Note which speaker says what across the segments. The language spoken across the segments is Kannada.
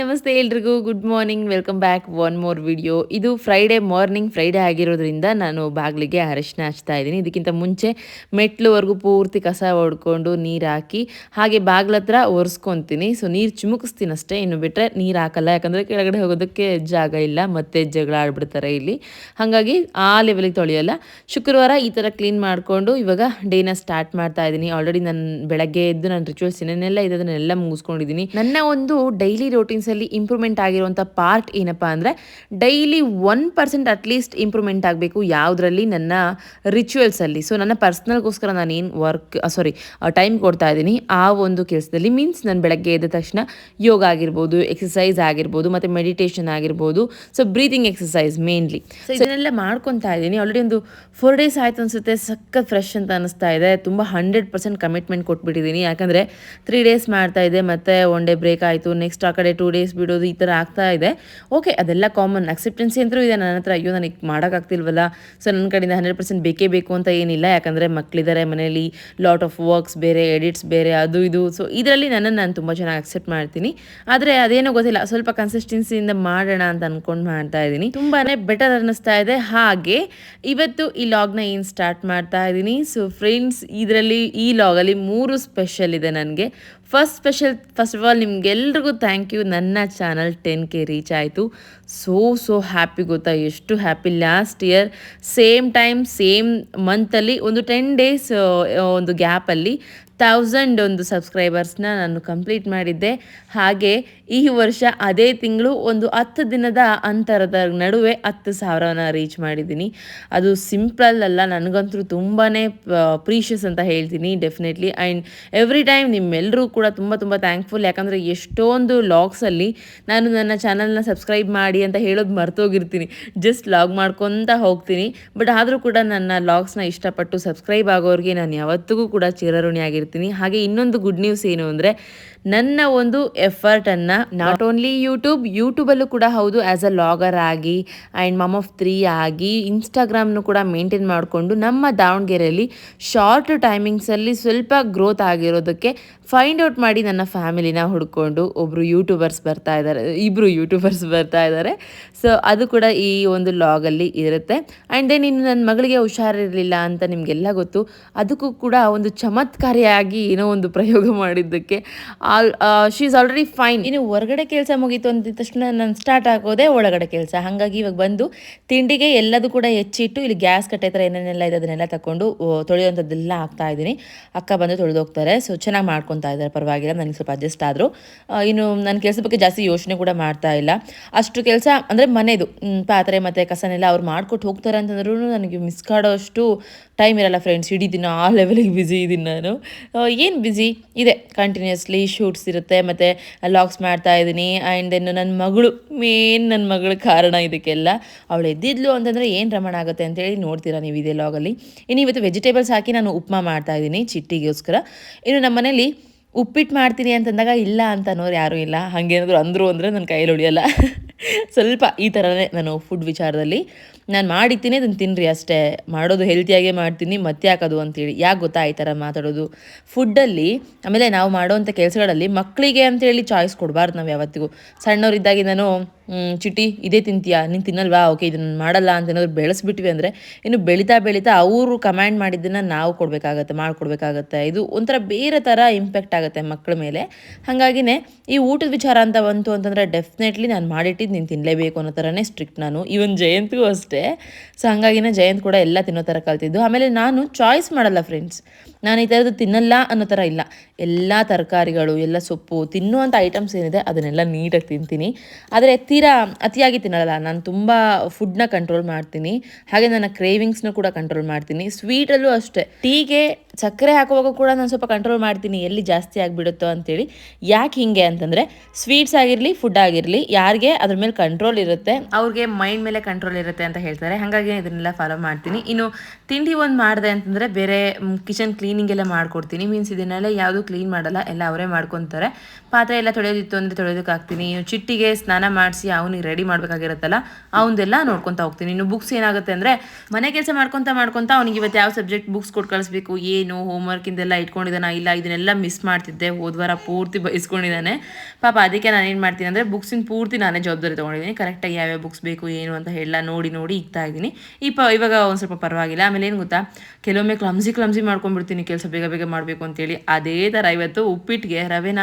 Speaker 1: ನಮಸ್ತೆ ಎಲ್ರಿಗೂ good morning welcome back one more video ಇದು ಫ್ರೈಡೇ ಮಾರ್ನಿಂಗ್ ಫ್ರೈಡೇ ಆಗಿರೋದ್ರಿಂದ ನಾನು ಬಾಗಿಲಿಗೆ ಅರಿಶಿನ ಹಚ್ತಾ ಇದ್ದೀನಿ. ಇದಕ್ಕಿಂತ ಮುಂಚೆ ಮೆಟ್ಲುವರೆಗೂ ಪೂರ್ತಿ ಕಸ ಹೊಡ್ಕೊಂಡು ನೀರು ಹಾಕಿ, ಹಾಗೆ ಬಾಗಿಲ ಹತ್ರ ಒರೆಸ್ಕೊತೀನಿ. ಸೊ ನೀರು ಚಿಮುಕಿಸ್ತೀನಿ ಅಷ್ಟೇ. ಇನ್ನು ಬಿಟ್ಟರೆ ನೀರು ಹಾಕಲ್ಲ. ಯಾಕಂದರೆ ಕೆಳಗಡೆ ಹೋಗೋದಕ್ಕೆ ಜಾಗ ಇಲ್ಲ, ಮತ್ತೆ ಜಗಳ ಆಡ್ಬಿಡ್ತಾರೆ ಇಲ್ಲಿ. ಹಾಗಾಗಿ ಆ ಲೆವೆಲಿಗೆ ತೊಳೆಯಲ್ಲ. ಶುಕ್ರವಾರ ಈ ಥರ ಕ್ಲೀನ್ ಮಾಡಿಕೊಂಡು ಇವಾಗ ಡೇನ ಸ್ಟಾರ್ಟ್ ಮಾಡ್ತಾ ಇದ್ದೀನಿ. ಆಲ್ರೆಡಿ ನಾನು ಬೆಳಗ್ಗೆ ಎದ್ದು ನನ್ನ ರಿಚುವಲ್ಸ್ ಏನೇನೆಲ್ಲ ಇದೆ ಅದನ್ನೆಲ್ಲ ಮುಗಿಸ್ಕೊಂಡಿದ್ದೀನಿ. ನನ್ನ ಒಂದು ಡೈಲಿ ರೋಟೀನ್ಸಲ್ಲಿ ಇಂಪ್ರೂವ್ಮೆಂಟ್ ಆಗಿರುವಂಥ ಪಾರ್ಟ್ ಏನಪ್ಪ ಅಂದರೆ daily one percent at least improvement ಆಗಬೇಕು ಯಾವುದರಲ್ಲಿ ನನ್ನ ರಿಚುವಲ್ಸಲ್ಲಿ ಸೊ ನನ್ನ ಪರ್ಸ್ನಲ್ಗೋಸ್ಕರ ನಾನು ಏನು ವರ್ಕ್ ಸಾರಿ ಟೈಮ್ ಕೊಡ್ತಾ ಇದ್ದೀನಿ. ಆ ಒಂದು ಕೆಲಸದಲ್ಲಿ ಮೀನ್ಸ್ ನಾನು ಬೆಳಗ್ಗೆ ಎದ್ದ ತಕ್ಷಣ ಯೋಗ ಆಗಿರ್ಬೋದು ಎಕ್ಸಸೈಸ್ ಆಗಿರ್ಬೋದು, ಮತ್ತು ಮೆಡಿಟೇಷನ್ ಆಗಿರ್ಬೋದು. So breathing exercise mainly so ಇದನ್ನೆಲ್ಲ ಮಾಡ್ಕೊತಾ ಇದ್ದೀನಿ. ಆಲ್ರೆಡಿ ಒಂದು ಫೋರ್ ಡೇಸ್ ಆಯ್ತು ಅನ್ಸುತ್ತೆ. ಸಖತ್ ಫ್ರೆಶ್ ಅಂತ ಅನಿಸ್ತಾ ಇದೆ. ತುಂಬ ಹಂಡ್ರೆಡ್ ಪರ್ಸೆಂಟ್ ಕಮಿಟ್ಮೆಂಟ್ ಕೊಟ್ಬಿಟ್ಟಿದ್ದೀನಿ. ಯಾಕಂದರೆ ತ್ರೀ ಡೇಸ್ ಮಾಡ್ತಾ ಇದೆ ಮತ್ತು ಒನ್ ಡೇ ಬ್ರೇಕ್ ಆಯಿತು. ನೆಕ್ಸ್ಟ್ ಆ ಕಡೆ ಟೂ ಡೇಸ್ ಬಿಡೋದು ಈ ಥರ ಆಗ್ತಾ ಇದೆ. ಓಕೆ ಅದೆಲ್ಲ ಕಾಮನ್ ಅಕ್ಸೆಪ್ಟೆನ್ಸಿ ಅಂತೂ ಇದೆ. ನನ್ನ ಹತ್ರ ಅಯ್ಯೋ, ನನಗೆ ಮಾಡೋಕ್ಕಾಗ್ತಿಲ್ವಲ್ಲ? ಸೊ ನನ್ನ ಕಡೆಯಿಂದ ಹಂಡ್ರೆಡ್ ಪರ್ಸೆಂಟ್ ಬೇಕೇ ಬೇಕು ಅಂತ ಏನಿಲ್ಲ. ಯಾಕಂದರೆ ಮಕ್ಕಳಿದ್ದಾರೆ ಮನೇಲಿ ಲಾಟ್ ಆಫ್ ವರ್ಕ್ಸ್ ಬೇರೆ ಎಡಿಟ್ಸ್ ಬೇರೆ ಅದು ಇದು. ಸೊ ಇದರಲ್ಲಿ ನನ್ನನ್ನು ನಾನು ತುಂಬ ಚೆನ್ನಾಗಿ ಅಕ್ಸೆಪ್ಟ್ ಮಾಡ್ತೀನಿ. ಆದರೆ ಅದೇನೋ ಗೊತ್ತಿಲ್ಲ. ಸ್ವಲ್ಪ ಕನ್ಸಿಸ್ಟೆನ್ಸಿಯಿಂದ ಮಾಡೋಣ ಅಂತ ಅಂದ್ಕೊಂಡು ಮಾಡ್ತಾ ಇದ್ದೀನಿ. ತುಂಬಾ ಬೆಟರ್ ಅನ್ನಿಸ್ತಾ ಇದೆ. ಹಾಗೆ, ಇವತ್ತು ಈ ಲಾಗ್ನ ಏನು ಸ್ಟಾರ್ಟ್ ಮಾಡ್ತಾ ಇದ್ದೀನಿ? ಸೊ ಫ್ರೆಂಡ್ಸ್ ಇದರಲ್ಲಿ ಈ ಲಾಗಲ್ಲಿ ಮೂರು ಸ್ಪೆಷಲ್ ಇದೆ ನನಗೆ. First special first of all ನಿಮಗೆಲ್ರಿಗೂ thank you ನನ್ನ ಚಾನಲ್ ಟೆನ್ ಕೆ ರೀಚ್ ಆಯಿತು. ಸೋ ಸೋ ಹ್ಯಾಪಿ ಗೊತ್ತಾ? ಎಷ್ಟು happy last year same time same ಮಂತಲ್ಲಿ ಒಂದು ಟೆನ್ ಡೇಸ್ ಒಂದು ಗ್ಯಾಪಲ್ಲಿ ಥೌಸಂಡ್ ಒಂದು ಸಬ್ಸ್ಕ್ರೈಬರ್ಸ್ನ ನಾನು ಕಂಪ್ಲೀಟ್ ಮಾಡಿದ್ದೆ. ಹಾಗೆ ಈ ವರ್ಷ ಅದೇ ತಿಂಗಳು ಒಂದು ಹತ್ತು ದಿನದ ಅಂತರದ ನಡುವೆ ಹತ್ತು ಸಾವಿರನ ರೀಚ್ ಮಾಡಿದ್ದೀನಿ. ಅದು ಸಿಂಪಲ್ ಅಲ್ಲ, ನನಗಂತೂ ತುಂಬಾ ಪ್ರೀಷಿಯಸ್ ಅಂತ ಹೇಳ್ತೀನಿ ಡೆಫಿನೆಟ್ಲಿ ಆ್ಯಂಡ್ ಎವ್ರಿ ಟೈಮ್ ನಿಮ್ಮೆಲ್ಲರೂ ಕೂಡ ತುಂಬ ತುಂಬ ಥ್ಯಾಂಕ್ಫುಲ್ ಯಾಕಂದರೆ ಎಷ್ಟೊಂದು ಲಾಗ್ಸಲ್ಲಿ ನಾನು ನನ್ನ ಚಾನಲ್ನ ಸಬ್ಸ್ಕ್ರೈಬ್ ಮಾಡಿ ಅಂತ ಹೇಳೋದು ಮರ್ತೋಗಿರ್ತೀನಿ. ಜಸ್ಟ್ ಲಾಗ್ ಮಾಡ್ಕೊತ ಹೋಗ್ತೀನಿ. ಬಟ್ ಆದರೂ ಕೂಡ ನನ್ನ ಲಾಗ್ಸ್ನ ಇಷ್ಟಪಟ್ಟು ಸಬ್ಸ್ಕ್ರೈಬ್ ಆಗೋರಿಗೆ ನಾನು ಯಾವತ್ತಿಗೂ ಕೂಡ ಚಿರಋಣಿ ಆಗಿರ್ತೀನಿ ಹಾಗೆ ಇನ್ನೊಂದು ಗುಡ್ ನ್ಯೂಸ್ ಏನು ಅಂದರೆ ನನ್ನ ಒಂದು ಎಫರ್ಟನ್ನು ನಾಟ್ ಓನ್ಲಿ ಯೂಟ್ಯೂಬ್ ಯೂಟ್ಯೂಬಲ್ಲೂ ಕೂಡ ಹೌದು ಆ್ಯಸ್ ಅ ಲಾಗರ್ ಆಗಿ ಆ್ಯಂಡ್ ಮಮ್ ಆಫ್ ತ್ರೀ ಆಗಿ ಇನ್ಸ್ಟಾಗ್ರಾಮ್ನು ಕೂಡ ಮೇಂಟೈನ್ ಮಾಡಿಕೊಂಡು ನಮ್ಮ ದಾವಣಗೆರೆಯಲ್ಲಿ ಶಾರ್ಟ್ ಟೈಮಿಂಗ್ಸಲ್ಲಿ ಸ್ವಲ್ಪ ಗ್ರೋತ್ ಆಗಿರೋದಕ್ಕೆ ಫೈಂಡ್ ಔಟ್ ಮಾಡಿ ನನ್ನ ಫ್ಯಾಮಿಲಿನ ಹುಡ್ಕೊಂಡು ಒಬ್ಬರು ಯೂಟ್ಯೂಬರ್ಸ್ ಬರ್ತಾ ಇದ್ದಾರೆ ಇಬ್ಬರು ಯೂಟ್ಯೂಬರ್ಸ್ ಬರ್ತಾ ಇದ್ದಾರೆ ಸೊ ಅದು ಕೂಡ ಈ ಒಂದು ಲಾಗಲ್ಲಿ ಇರುತ್ತೆ. ಆ್ಯಂಡ್ ದೆನ್ ಇನ್ನು ನನ್ನ ಮಗಳಿಗೆ ಹುಷಾರಿರಲಿಲ್ಲ ಅಂತ ನಿಮಗೆಲ್ಲ ಗೊತ್ತು, ಅದಕ್ಕೂ ಕೂಡ ಒಂದು ಚಮತ್ಕಾರಿಯಾಗಿ ಏನೋ ಒಂದು ಪ್ರಯೋಗ ಮಾಡಿದ್ದಕ್ಕೆ all she is already fine ಇನ್ನು ಹೊರಗಡೆ ಕೆಲಸ ಮುಗೀತು ಅಂದಿದ ತಕ್ಷಣ ನಾನು ಸ್ಟಾರ್ಟ್ ಆಗೋದೇ ಒಳಗಡೆ ಕೆಲಸ. ಹಾಗಾಗಿ ಇವಾಗ ಬಂದು ತಿಂಡಿಗೆ ಎಲ್ಲದೂ ಕೂಡ ಹೆಚ್ಚಿಟ್ಟು ಇಲ್ಲಿ ಗ್ಯಾಸ್ ಕಟ್ಟೆ ಥರ ಏನೇನೆಲ್ಲ ಇದೆ ಅದನ್ನೆಲ್ಲ ತಗೊಂಡು ತೊಳೆಯುವಂಥದ್ದೆಲ್ಲ ಹಾಕ್ತಾ ಇದ್ದೀನಿ. ಅಕ್ಕ ಬಂದು ತೊಳೆದೋಗ್ತಾರೆ. ಸೊ ಚೆನ್ನಾಗಿ ಮಾಡ್ಕೊತಾ ಇದ್ದಾರೆ. ಪರವಾಗಿಲ್ಲ, ನನಗೆ ಸ್ವಲ್ಪ ಅಡ್ಜಸ್ಟ್ ಆದರೂ. ಇನ್ನು ನನ್ನ ಕೆಲಸ ಬಗ್ಗೆ ಜಾಸ್ತಿ ಯೋಚನೆ ಕೂಡ ಮಾಡ್ತಾ ಇಲ್ಲ. ಅಷ್ಟು ಕೆಲಸ ಅಂದರೆ ಮನೆದು ಪಾತ್ರೆ ಮತ್ತು ಕಸನೆಲ್ಲ ಅವ್ರು ಮಾಡ್ಕೊಟ್ಟು ಹೋಗ್ತಾರೆ ಅಂತಂದ್ರೂ ನನಗೆ ಮಿಸ್ ಕಾಡೋಷ್ಟು ಟೈಮ್ ಇರಲ್ಲ ಫ್ರೆಂಡ್ಸ್ ಇಡೀ ದಿನ ಆ ಲೆವೆಲಿಗೆ ಬ್ಯುಸಿ ಇದ್ದೀನಿ ನಾನು. ಏನು ಬ್ಯುಸಿ ಇದೆ ಕಂಟಿನ್ಯೂಸ್ಲಿ ಶೂಟ್ಸ್ ಇರುತ್ತೆ, ಮತ್ತು ಲಾಗ್ಸ್ ಮಾಡ್ತಾ ಇದ್ದೀನಿ ಆ್ಯಂಡ್ ದೆನ್ ನನ್ನ ಮಗಳು ಮೇನ್ ನನ್ನ ಮಗಳ ಕಾರಣ ಇದಕ್ಕೆಲ್ಲ. ಅವಳು ಎದ್ದಿದ್ಲು ಅಂತಂದರೆ ಏನು ರಮಣ ಆಗುತ್ತೆ ಅಂತೇಳಿ ನೋಡ್ತೀರಾ ನೀವು ಇದೇ ಲಾಗಲ್ಲಿ ಇನ್ನು ಇವತ್ತು ವೆಜಿಟೇಬಲ್ಸ್ ಹಾಕಿ ನಾನು ಉಪ್ಮಾ ಮಾಡ್ತಾ ಇದ್ದೀನಿ ಚಿಟ್ಟಿಗೋಸ್ಕರ. ಇನ್ನು ನಮ್ಮ ಮನೇಲಿ ಉಪ್ಪಿಟ್ಟು ಮಾಡ್ತೀನಿ ಅಂತಂದಾಗ ಇಲ್ಲ ಅಂತ ಅನ್ನೋರು ಯಾರೂ ಇಲ್ಲ. ಹಾಗೇನಾದರೂ ಅಂದರು ಅಂದರೆ ನನ್ನ ಕೈಯಲ್ಲಿ ಉಳಿಯಲ್ಲ. ಸ್ವಲ್ಪ ಈ ಥರನೇ ನಾನು ಫುಡ್ ವಿಚಾರದಲ್ಲಿ. ನಾನು ಮಾಡಿದ್ದೀನಿ, ಅದನ್ನು ತಿನ್ನಿರಿ ಅಷ್ಟೇ. ಮಾಡೋದು ಹೆಲ್ತಿಯಾಗೇ ಮಾಡ್ತೀನಿ, ಮತ್ತೆ ಹಾಕೋದು ಅಂತೇಳಿ. ಯಾಕೆ ಗೊತ್ತಾ ಈ ಥರ ಮಾತಾಡೋದು? ಫುಡ್ಡಲ್ಲಿ ಆಮೇಲೆ ನಾವು ಮಾಡೋವಂಥ ಕೆಲಸಗಳಲ್ಲಿ ಮಕ್ಕಳಿಗೆ ಅಂತೇಳಿ ಚಾಯ್ಸ್ ಕೊಡಬಾರ್ದು ನಾವು ಯಾವತ್ತಿಗೂ. ಸಣ್ಣವರಿದ್ದಾಗಿ ನಾನು ಚಿಟಿ ಇದೇ ತಿಂತೀಯಾ? ನೀನು ತಿನ್ನಲ್ವಾ? ಓಕೆ, ಇದನ್ನು ಮಾಡಲ್ಲ ಅಂತ ಏನಾದ್ರು ಬೆಳೆಸ್ಬಿಟ್ವಿ ಅಂದರೆ, ಇನ್ನು ಬೆಳೀತಾ ಬೆಳೀತಾ ಅವರು ಕಮ್ಯಾಂಡ್ ಮಾಡಿದ್ದನ್ನು ನಾವು ಕೊಡಬೇಕಾಗತ್ತೆ, ಮಾಡಿಕೊಡ್ಬೇಕಾಗತ್ತೆ. ಇದು ಒಂಥರ ಬೇರೆ ಥರ ಇಂಪ್ಯಾಕ್ಟ್ ಆಗುತ್ತೆ ಮಕ್ಕಳ ಮೇಲೆ. ಹಾಗಾಗಿನೇ, ಈ ಊಟದ ವಿಚಾರ ಅಂತ ಬಂತು ಅಂತಂದರೆ ಡೆಫಿನೆಟ್ಲಿ ನಾನು ಮಾಡಿಟ್ಟಿದ್ದು ನೀನು ತಿನ್ನಲೇಬೇಕು ಅನ್ನೋ ಥರನೇ ಸ್ಟ್ರಿಕ್ಟ್ ನಾನು. ಇವನ್ ಜಯಂತಿಗೂ ಅಷ್ಟೇ. ಸೊ ಹಾಗಾಗಿನೇ ಜಯಂತ್ ಕೂಡ ಎಲ್ಲ ತಿನ್ನೋ ಥರ ಕಲ್ತಿದ್ದು. ಆಮೇಲೆ ನಾನು ಚಾಯ್ಸ್ ಮಾಡಲ್ಲ ಫ್ರೆಂಡ್ಸ್ ನಾನು ಈ ಥರದ್ದು ತಿನ್ನಲ್ಲ ಅನ್ನೋ ಥರ ಇಲ್ಲ. ಎಲ್ಲ ತರಕಾರಿಗಳು, ಎಲ್ಲ ಸೊಪ್ಪು, ತಿನ್ನುವಂಥ ಐಟಮ್ಸ್ ಏನಿದೆ ಅದನ್ನೆಲ್ಲ ನೀಟಾಗಿ ತಿಂತೀನಿ. ಆದರೆ ತೀರಾ ಅತಿಯಾಗಿ ತಿನ್ನಲ್ಲ. ನಾನು ತುಂಬ ಫುಡ್ನ ಕಂಟ್ರೋಲ್ ಮಾಡ್ತೀನಿ. ಹಾಗೆ ನನ್ನ ಕ್ರೇವಿಂಗ್ಸ್ನ ಕೂಡ ಕಂಟ್ರೋಲ್ ಮಾಡ್ತೀನಿ. ಸ್ವೀಟಲ್ಲೂ ಅಷ್ಟೇ. ಟೀಗೆ ಸಕ್ಕರೆ ಹಾಕುವಾಗ ಕೂಡ ನಾನು ಸ್ವಲ್ಪ ಕಂಟ್ರೋಲ್ ಮಾಡ್ತೀನಿ. ಎಲ್ಲಿ ಜಾಸ್ತಿ ಆಗಿಬಿಡುತ್ತೋ ಅಂತೇಳಿ. ಯಾಕೆ ಹಿಂಗೆ ಅಂತಂದರೆ ಸ್ವೀಟ್ಸ್ ಆಗಿರಲಿ ಫುಡ್ ಆಗಿರಲಿ, ಯಾರಿಗೆ ಅದ್ರ ಮೇಲೆ ಕಂಟ್ರೋಲ್ ಇರುತ್ತೆ, ಅವ್ರಿಗೆ ಮೈಂಡ್ ಮೇಲೆ ಕಂಟ್ರೋಲ್ ಇರುತ್ತೆ ಅಂತ ಹೇಳ್ತಾರೆ. ಹಾಗಾಗಿ ಇದನ್ನೆಲ್ಲ ಫಾಲೋ ಮಾಡ್ತೀನಿ. ಇನ್ನು ತಿಂಡಿ ಒಂದು ಮಾಡಿದೆ ಅಂತಂದರೆ ಬೇರೆ ಕಿಚನ್ ಕ್ಲೀನ್ ಕ್ಲೀನಿಂಗ್ ಎಲ್ಲ ಮಾಡ್ಕೊಡ್ತೀನಿ. ಮೀನ್ಸ್ ಇದನ್ನೆಲ್ಲ ಯಾವುದು ಕ್ಲೀನ್ ಮಾಡಲ್ಲ, ಎಲ್ಲ ಅವರೇ ಮಾಡ್ಕೊತಾರೆ. ಪಾತ್ರೆ ಎಲ್ಲ ತೊಳೆಯೋದಿತ್ತು ಅಂದರೆ ತೊಳೆಯೋದಕ್ಕೆ ಹಾಕ್ತೀನಿ. ಚಿಟ್ಟಿಗೆ ಸ್ನಾನ ಮಾಡಿಸಿ ಅವನಿಗೆ ರೆಡಿ ಮಾಡಬೇಕಾಗಿರುತ್ತಲ್ಲ ಅವನದೆಲ್ಲ ನೋಡ್ಕೊತಾ ಹೋಗ್ತೀನಿ. ಇನ್ನು ಬುಕ್ಸ್ ಏನಾಗುತ್ತೆ ಅಂದರೆ, ಮನೆ ಕೆಲಸ ಮಾಡ್ಕೊತಾ ಮಾಡ್ಕೊತಾ ಅವ್ನಿಗೆ ಇವತ್ತು ಯಾವ ಸಬ್ಜೆಕ್ಟ್ ಬುಕ್ಸ್ ಕೊಟ್ಟು ಕಳಿಸ್ಬೇಕು, ಏನು ಹೋಮ್ವರ್ಕಿಂದೆಲ್ಲ ಇಟ್ಕೊಂಡಿದ್ದಾನ ಇಲ್ಲ, ಇದನ್ನೆಲ್ಲ ಮಿಸ್ ಮಾಡ್ತಿದ್ದೆ ಹೋದ್ವಾರ ಪೂರ್ತಿ ಬಯಸ್ಕೊಂಡಿದ್ದಾನೆ ಪಾಪ ಅದಕ್ಕೆ ನಾನು ಏನು ಮಾಡ್ತೀನಿ ಅಂದರೆ ಬುಕ್ಸಿನ ಪೂರ್ತಿ ನಾನೇ ಜವಾಬ್ದಾರಿ ತೊಗೊಂಡಿದ್ದೀನಿ. ಕರೆಕ್ಟಾಗಿ ಯಾವ್ಯಾವ ಬುಕ್ಸ್ ಬೇಕು, ಏನು ಅಂತ ಎಲ್ಲ ನೋಡಿ ನೋಡಿ ಇಕ್ತಾ ಇದ್ದೀನಿ. ಈ ಪ ಇವಾಗ ಒಂದು ಸ್ವಲ್ಪ ಪರವಾಗಿಲ್ಲ. ಆಮೇಲೆ ಏನು ಗೊತ್ತಾ? ಕೆಲವೊಮ್ಮೆ ಕ್ಲಮ್ಸಿ ಕ್ಲಮ್ಸಿ ಮಾಡ್ಕೊಂಡ್ಬಿಡ್ತೀನಿ. ಕೆಲಸ ಬೇಗ ಬೇಗ ಮಾಡಬೇಕು ಅಂತೇಳಿ ಅದೇ ಥರ ಇವತ್ತು ಉಪ್ಪಿಟ್ಟಿಗೆ ರವೆನ